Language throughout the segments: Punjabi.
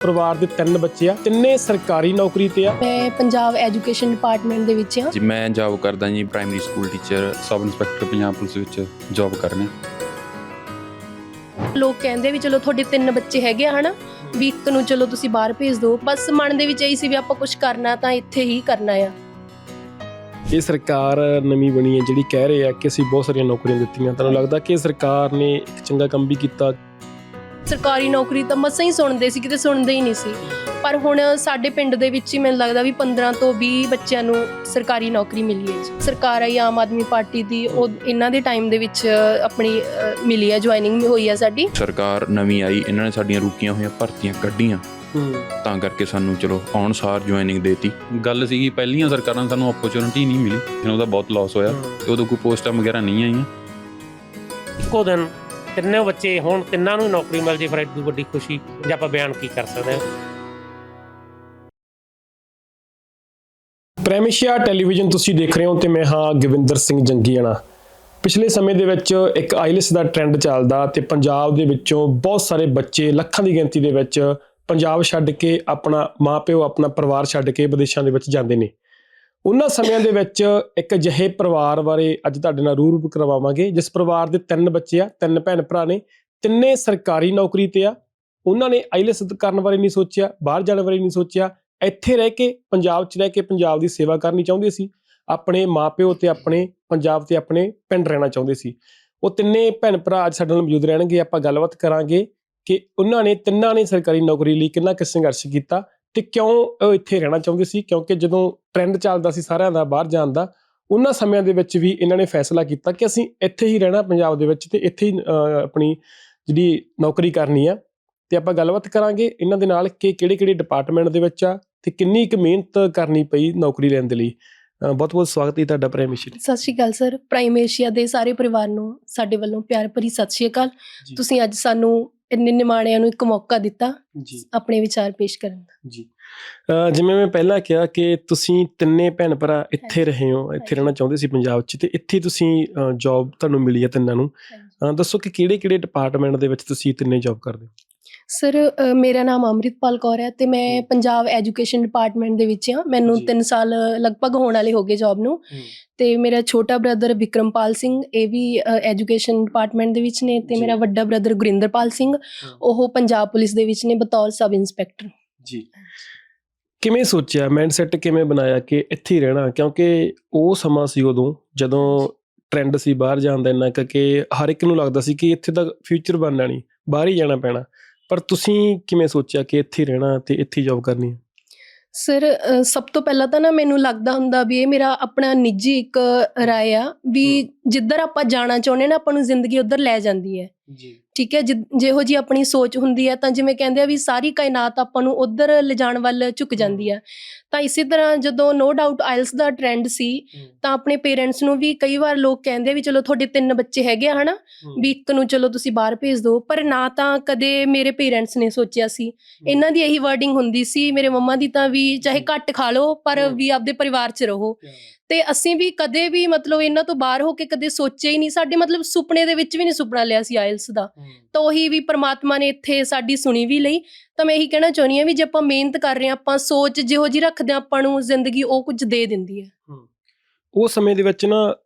ਪਰਿਵਾਰ ਦੇ ਤਿੰਨ ਬੱਚੇ ਆ ਤਿੰਨੇ ਸਰਕਾਰੀ ਨੌਕਰੀ ਤੇ ਆ। ਮੈਂ ਪੰਜਾਬ ਐਜੂਕੇਸ਼ਨ ਡਿਪਾਰਟਮੈਂਟ ਦੇ ਵਿੱਚ ਹਾਂ। ਜੀ ਮੈਂ ਜੌਬ ਕਰਦਾ ਜੀ primary school teacher sub inspector Punjab police ਵਿੱਚ ਜੌਬ ਕਰਨੇ ਲੋਕ ਕਹਿੰਦੇ ਵੀ ਚਲੋ ਤੁਹਾਡੇ ਤਿੰਨ ਬੱਚੇ ਹੈਗੇ ਆ ਹਨਾ? ਵੀ ਇੱਕ ਨੂੰ ਚਲੋ ਤੁਸੀਂ ਬਾਹਰ ਭੇਜ ਦਿਓ। ਬਸ ਮਨ ਦੇ ਵਿੱਚ ਇਹੀ ਸੀ ਵੀ ਆਪਾਂ ਕੁਝ ਕਰਨਾ ਤਾਂ ਇੱਥੇ ਹੀ ਕਰਨਾ ਆ। ਇਹ ਸਰਕਾਰ ਨਵੀਂ ਬਣੀ ਹੈ ਜਿਹੜੀ ਕਹਿ ਰਹੇ ਆ ਕਿ ਅਸੀਂ ਬਹੁਤ ਸਾਰੀਆਂ ਨੌਕਰੀਆਂ ਦਿੱਤੀਆਂ। ਤੁਹਾਨੂੰ ਲੱਗਦਾ ਕਿ ਸਰਕਾਰ ਨੇ ਇੱਕ ਚੰਗਾ ਕੰਮ ਵੀ ਕੀਤਾ? ਸਰਕਾਰੀ ਨੌਕਰੀ ਤਾਂ ਮਸਾਂ ਹੀ ਸੁਣਦੇ ਸੀ ਕਿਤੇ ਸੁਣਦੇ ਹੀ ਨਹੀਂ ਸੀ। ਪਰ ਹੁਣ ਸਾਡੇ ਪਿੰਡ ਦੇ ਵਿੱਚ ਹੀ ਮੈਨੂੰ ਲੱਗਦਾ ਵੀ 15 ਤੋਂ 20 ਬੱਚਿਆਂ ਨੂੰ ਸਰਕਾਰੀ ਨੌਕਰੀ ਮਿਲੀ ਹੈ ਜੀ। ਸਰਕਾਰ ਆਈ ਆਮ ਆਦਮੀ ਪਾਰਟੀ ਦੀ ਉਹ ਇਹਨਾਂ ਦੇ ਟਾਈਮ ਦੇ ਵਿੱਚ ਆਪਣੀ ਮਿਲੀ ਹੈ ਜੁਆਇਨਿੰਗ ਹੋਈ ਹੈ ਸਾਡੀ। ਸਰਕਾਰ ਨਵੀਂ ਆਈ ਇਹਨਾਂ ਨੇ ਸਾਡੀਆਂ ਰੁਕੀਆਂ ਹੋਈਆਂ ਭਰਤੀਆਂ ਕੱਢੀਆਂ। ਤਾਂ ਕਰਕੇ ਸਾਨੂੰ ਚਲੋ ਆਉਣ ਸਾਰ ਜੁਆਇਨਿੰਗ ਦੇਤੀ। ਗੱਲ ਸੀਗੀ ਪਹਿਲੀਆਂ ਸਰਕਾਰਾਂ ਸਾਨੂੰ ਓਪਰਚੁਨਿਟੀ ਨਹੀਂ ਮਿਲੀ। ਇਹਨਾਂ ਦਾ ਬਹੁਤ ਲਾਸ ਹੋਇਆ। ਤੇ ਉਦੋਂ ਕੋਈ ਪੋਸਟਾਂ ਵਗੈਰਾ ਨਹੀਂ ਆਈਆਂ। ਇੱਕੋ ਦਿਨ ਤਿੰਨੇ ਬੱਚੇ ਹੁਣ, ਤਿੰਨਾਂ ਨੂੰ ਨੌਕਰੀ ਮਿਲ ਜੇ, ਫਿਰ ਇਦੋਂ ਵੱਡੀ ਖੁਸ਼ੀ ਜਾਂ ਆਪਾਂ ਬਿਆਨ ਕੀ ਕਰ ਸਕਦੇ ਹਾਂ? ਪ੍ਰੈਮਿਸ਼ੀਆ ਟੈਲੀਵਿਜ਼ਨ ਤੁਸੀਂ ਦੇਖ ਰਹੇ ਹੋ ਤੇ ਮੈਂ ਹਾਂ ਗਵਿੰਦਰ ਸਿੰਘ ਜੰਗੀਆਣਾ। ਪਿਛਲੇ ਸਮੇਂ ਦੇ ਵਿੱਚ ਇੱਕ ਆਈਲੈਸ ਦਾ ਟ੍ਰੈਂਡ ਚੱਲਦਾ ਤੇ ਪੰਜਾਬ ਦੇ ਵਿੱਚੋਂ ਬਹੁਤ ਸਾਰੇ ਬੱਚੇ ਲੱਖਾਂ ਦੀ ਗਿਣਤੀ ਦੇ ਵਿੱਚ ਪੰਜਾਬ ਛੱਡ ਕੇ ਆਪਣਾ ਮਾਪਿਓ, ਆਪਣਾ ਪਰਿਵਾਰ ਛੱਡ ਕੇ ਵਿਦੇਸ਼ਾਂ ਦੇ ਵਿੱਚ ਜਾਂਦੇ ਨੇ। ਉਹਨਾਂ ਸਮਿਆਂ ਦੇ ਵਿੱਚ ਇੱਕ ਅਜਿਹੇ ਪਰਿਵਾਰ ਬਾਰੇ ਅੱਜ ਤੁਹਾਡੇ ਨਾਲ ਰੂਬਰੂ ਕਰਵਾਵਾਂਗੇ, ਜਿਸ ਪਰਿਵਾਰ ਦੇ ਤਿੰਨ ਬੱਚੇ ਆ, ਤਿੰਨ ਭੈਣ ਭਰਾ ਨੇ, ਤਿੰਨੇ ਸਰਕਾਰੀ ਨੌਕਰੀ ਤੇ ਆ। ਉਹਨਾਂ ਨੇ ਆਈਲੈਸ ਕਰਨ ਬਾਰੇ ਨਹੀਂ ਸੋਚਿਆ, ਬਾਹਰ ਜਾਣ ਬਾਰੇ ਨਹੀਂ ਸੋਚਿਆ। ਇੱਥੇ ਰਹਿ ਕੇ, ਪੰਜਾਬ 'ਚ ਰਹਿ ਕੇ ਪੰਜਾਬ ਦੀ ਸੇਵਾ ਕਰਨੀ ਚਾਹੁੰਦੇ ਸੀ। ਆਪਣੇ ਮਾਪਿਓ ਤੇ ਆਪਣੇ, ਪੰਜਾਬ ਤੇ ਆਪਣੇ ਪਿੰਡ ਰਹਿਣਾ ਚਾਹੁੰਦੇ ਸੀ। ਉਹ ਤਿੰਨੇ ਭੈਣ ਭਰਾ ਅੱਜ ਸਾਡੇ ਨਾਲ ਮੌਜੂਦ ਰਹਿਣਗੇ। ਆਪਾਂ ਗੱਲਬਾਤ ਕਰਾਂਗੇ ਕਿ ਉਹਨਾਂ ਨੇ, ਤਿੰਨਾਂ ਨੇ ਸਰਕਾਰੀ ਨੌਕਰੀ ਲਈ ਕਿੰਨਾ ਕੁ ਸੰਘਰਸ਼ ਕੀਤਾ ਤੇ ਕਿਉਂ ਉਹ ਇੱਥੇ ਰਹਿਣਾ ਚਾਹੁੰਦੇ ਸੀ? ਕਿਉਂਕਿ ਜਦੋਂ ਟ੍ਰੈਂਡ ਚੱਲਦਾ ਸੀ ਸਾਰਿਆਂ ਦਾ ਬਾਹਰ ਜਾਣ ਦਾ ਉਹਨਾਂ ਸਮਿਆਂ ਦੇ ਵਿੱਚ ਵੀ ਇਹਨਾਂ ਨੇ ਫੈਸਲਾ ਕੀਤਾ ਕਿ ਅਸੀਂ ਇੱਥੇ ਹੀ ਰਹਿਣਾ ਪੰਜਾਬ ਦੇ ਵਿੱਚ ਤੇ ਇੱਥੇ ਹੀ ਆਪਣੀ ਜਿਹੜੀ ਨੌਕਰੀ ਕਰਨੀ ਆ। ਤੇ ਆਪਾਂ ਗੱਲਬਾਤ ਕਰਾਂਗੇ ਇਹਨਾਂ ਦੇ ਨਾਲ ਕਿ ਕਿਹੜੇ ਕਿਹੜੇ ਡਿਪਾਰਟਮੈਂਟ ਦੇ ਵਿੱਚ ਆ ਤੇ ਕਿੰਨੀ ਕੁ ਮਿਹਨਤ ਕਰਨੀ ਪਈ ਨੌਕਰੀ ਲੈਣ ਦੇ ਲਈ। ਬਹੁਤ ਬਹੁਤ ਸਵਾਗਤ ਹੈ ਤੁਹਾਡਾ ਪ੍ਰੇਮਿਸ਼ੀ ਸਤਿ ਸ਼੍ਰੀ ਅਕਾਲ ਸਰ। ਪ੍ਰਾਈਮ ਏਸ਼ੀਆ ਦੇ ਸਾਰੇ ਪਰਿਵਾਰ ਨੂੰ ਸਾਡੇ ਵੱਲੋਂ ਪਿਆਰ ਭਰੀ ਸਤਿ ਸ਼੍ਰੀ ਅਕਾਲ। ਤੁਸੀਂ ਅੱਜ ਸਾਨੂੰ ਇੰਨੇ ਨਿਮਾਣਿਆਂ ਨੂੰ ਇੱਕ ਮੌਕਾ ਦਿੱਤਾ ਜੀ। ਆਪਣੇ ਵਿਚਾਰ ਪੇਸ਼ ਕਰਨ ਦਾ। ਜੀ। ਜਿਵੇਂ ਮੈਂ ਪਹਿਲਾਂ ਕਿਹਾ ਕਿ ਤੁਸੀਂ ਤਿੰਨੇ ਭੈਣ ਭਰਾ ਇੱਥੇ ਰਹੇ ਹੋ ਇੱਥੇ ਰਹਿਣਾ ਚਾਹੁੰਦੇ ਸੀ ਪੰਜਾਬ 'ਚ ਤੇ ਇੱਥੇ ਤੁਸੀਂ ਜੌਬ ਤੁਹਾਨੂੰ ਮਿਲੀ ਹੈ ਤਿੰਨਾਂ ਨੂੰ। ਦੱਸੋ ਕਿ ਕਿਹੜੇ ਕਿਹੜੇ ਡਿਪਾਰਟਮੈਂਟ ਦੇ ਵਿੱਚ ਤੁਸੀਂ ਤਿੰਨੇ ਜੌਬ ਕਰਦੇ ਹੋ? ਸਰ ਮੇਰਾ ਨਾਮ ਅੰਮ੍ਰਿਤਪਾਲ ਕੌਰ ਹੈ ਤੇ ਮੈਂ ਪੰਜਾਬ ਐਜੂਕੇਸ਼ਨ ਡਿਪਾਰਟਮੈਂਟ ਦੇ ਵਿੱਚ ਹਾਂ ਮੈਨੂੰ ਜੀ। 3 ਸਾਲ ਲਗਭਗ ਹੋਣ ਵਾਲੇ ਹੋ ਗਏ ਜੌਬ ਨੂੰ। ਤੇ ਮੇਰਾ ਛੋਟਾ ਬ੍ਰਦਰ ਵਿਕਰਮਪਾਲ ਸਿੰਘ ਇਹ ਵੀ ਐਜੂਕੇਸ਼ਨ ਡਿਪਾਰਟਮੈਂਟ ਦੇ ਵਿੱਚ ਨੇ ਤੇ। ਮੇਰਾ ਵੱਡਾ ਬ੍ਰਦਰ ਗੁਰਿੰਦਰਪਾਲ ਸਿੰਘ ਉਹ ਪੰਜਾਬ ਪੁਲਿਸ ਦੇ ਵਿੱਚ ਨੇ ਬਤੌਰ ਸਬ ਇੰਸਪੈਕਟਰ। ਜੀ। ਕਿਵੇਂ ਸੋਚਿਆ ਮਾਈਂਡਸੈਟ ਕਿਵੇਂ ਬਣਾਇਆ ਕਿ ਇੱਥੇ ਹੀ ਰਹਿਣਾ? ਕਿਉਂਕਿ ਉਹ ਸਮਾਂ ਸੀ ਉਦੋਂ ਜਦੋਂ ਟ੍ਰੈਂਡ ਸੀ ਬਾਹਰ ਜਾਣ ਦਾ ਇੰਨਾ ਕੁ ਹਰ ਇੱਕ ਨੂੰ ਲੱਗਦਾ ਸੀ ਕਿ ਇੱਥੇ ਤਾਂ ਫਿਊਚਰ ਬਣਨਾ ਨਹੀਂ ਬਾਹਰ ਹੀ ਜਾਣਾ ਪੈਣਾ। ਪਰ ਤੁਸੀਂ ਕਿਵੇਂ ਸੋਚਿਆ ਕਿ ਇੱਥੇ ਰਹਿਣਾ ਤੇ ਇੱਥੇ ਜੌਬ ਕਰਨੀ ਹੈ? ਸਰ ਸਭ ਤੋਂ ਪਹਿਲਾਂ ਤਾਂ ਨਾ ਮੈਨੂੰ ਲੱਗਦਾ ਹੁੰਦਾ ਵੀ ਇਹ ਮੇਰਾ ਆਪਣਾ ਨਿੱਜੀ ਇੱਕ ਰਾਏ ਆ ਵੀ ਜਿੱਧਰ ਆਪਾਂ ਜਾਣਾ ਚਾਹੁੰਦੇ ਨਾ ਆਪਾਂ ਨੂੰ ਜ਼ਿੰਦਗੀ ਉਧਰ ਲੈ ਜਾਂਦੀ ਹੈ। ਜੀ। ਠੀਕ ਹੈ ਜਿ- ਜਿਹੋ ਜੀ ਆਪਣੀ ਸੋਚ ਹੁੰਦੀ ਹੈ ਤਾਂ ਜਿਵੇਂ ਕਹਿੰਦੇ ਆ ਵੀ ਸਾਰੀ ਕਾਇਨਾਤ ਆਪਾਂ ਨੂੰ ਉਧਰ ਲਿਜਾਣ ਵੱਲ ਝੁਕ ਜਾਂਦੀ ਹੈ। ਤਾਂ ਇਸੇ ਤਰ੍ਹਾਂ ਜਦੋਂ ਨੋ ਡਾਊਟ ਆਇਲਸ ਦਾ ਟ੍ਰੈਂਡ ਸੀ ਤਾਂ ਆਪਣੇ ਪੇਰੈਂਟਸ ਨੂੰ ਵੀ ਕਈ ਵਾਰ ਲੋਕ ਕਹਿੰਦੇ ਆ ਵੀ ਚਲੋ ਤੁਹਾਡੇ ਤਿੰਨ ਬੱਚੇ ਹੈਗੇ ਆ ਹਨਾ? ਵੀ ਇੱਕ ਨੂੰ ਚਲੋ ਤੁਸੀਂ ਬਾਹਰ ਭੇਜ ਦਿਓ ਪਰ ਨਾ ਤਾਂ ਕਦੇ ਮੇਰੇ ਪੇਰੈਂਟਸ ਨੇ ਸੋਚਿਆ ਸੀ। ਇਹਨਾਂ ਦੀ ਇਹੀ ਵਰਡਿੰਗ ਹੁੰਦੀ ਸੀ ਮੇਰੇ ਮੰਮਾ ਦੀ ਤਾਂ ਵੀ ਚਾਹੇ ਘੱਟ ਖਾ ਲਓ ਪਰ ਹਮ। ਵੀ ਆਪਦੇ ਪਰਿਵਾਰ 'ਚ ਰਹੋ। ਤੇ ਅਸੀਂ ਵੀ ਕਦੇ ਵੀ ਮਤਲਬ ਇਹਨਾਂ ਤੋਂ ਬਾਹਰ ਹੋ ਕੇ ਕਦੇ ਸੋਚਿਆ ਹੀ ਨਹੀਂ ਸਾਡੇ ਮਤਲਬ ਸੁਪਨੇ ਦੇ ਵਿੱਚ ਵੀ ਨਹੀਂ ਸੁਪਨਾ ਲਿਆ ਸੀ ਆਇਲਸ ਦਾ। ਤਾਂ ਉਹੀ ਵੀ ਪ੍ਰਮਾਤਮਾ ਨੇ ਇੱਥੇ ਸਾਡੀ ਸੁਣੀ ਵੀ ਲਈ। ਤਾਂ ਮੈਂ ਇਹੀ ਕਹਿਣਾ ਚਾਹੁੰਦੀ ਹਾਂ ਵੀ ਜੇ ਆਪਾਂ ਮਿਹਨਤ ਕਰ ਰਹੇ ਹਾਂ ਆਪਾਂ ਸੋਚ ਜਿਹੋ ਜੀ ਰੱਖਦੇ ਆਪਾਂ ਨੂੰ ਜ਼ਿੰਦਗੀ ਉਹ ਕੁਝ ਦੇ ਦਿੰਦੀ ਹੈ। ਉਹ ਸਮੇਂ ਦੇ ਵਿੱਚ ਨਾ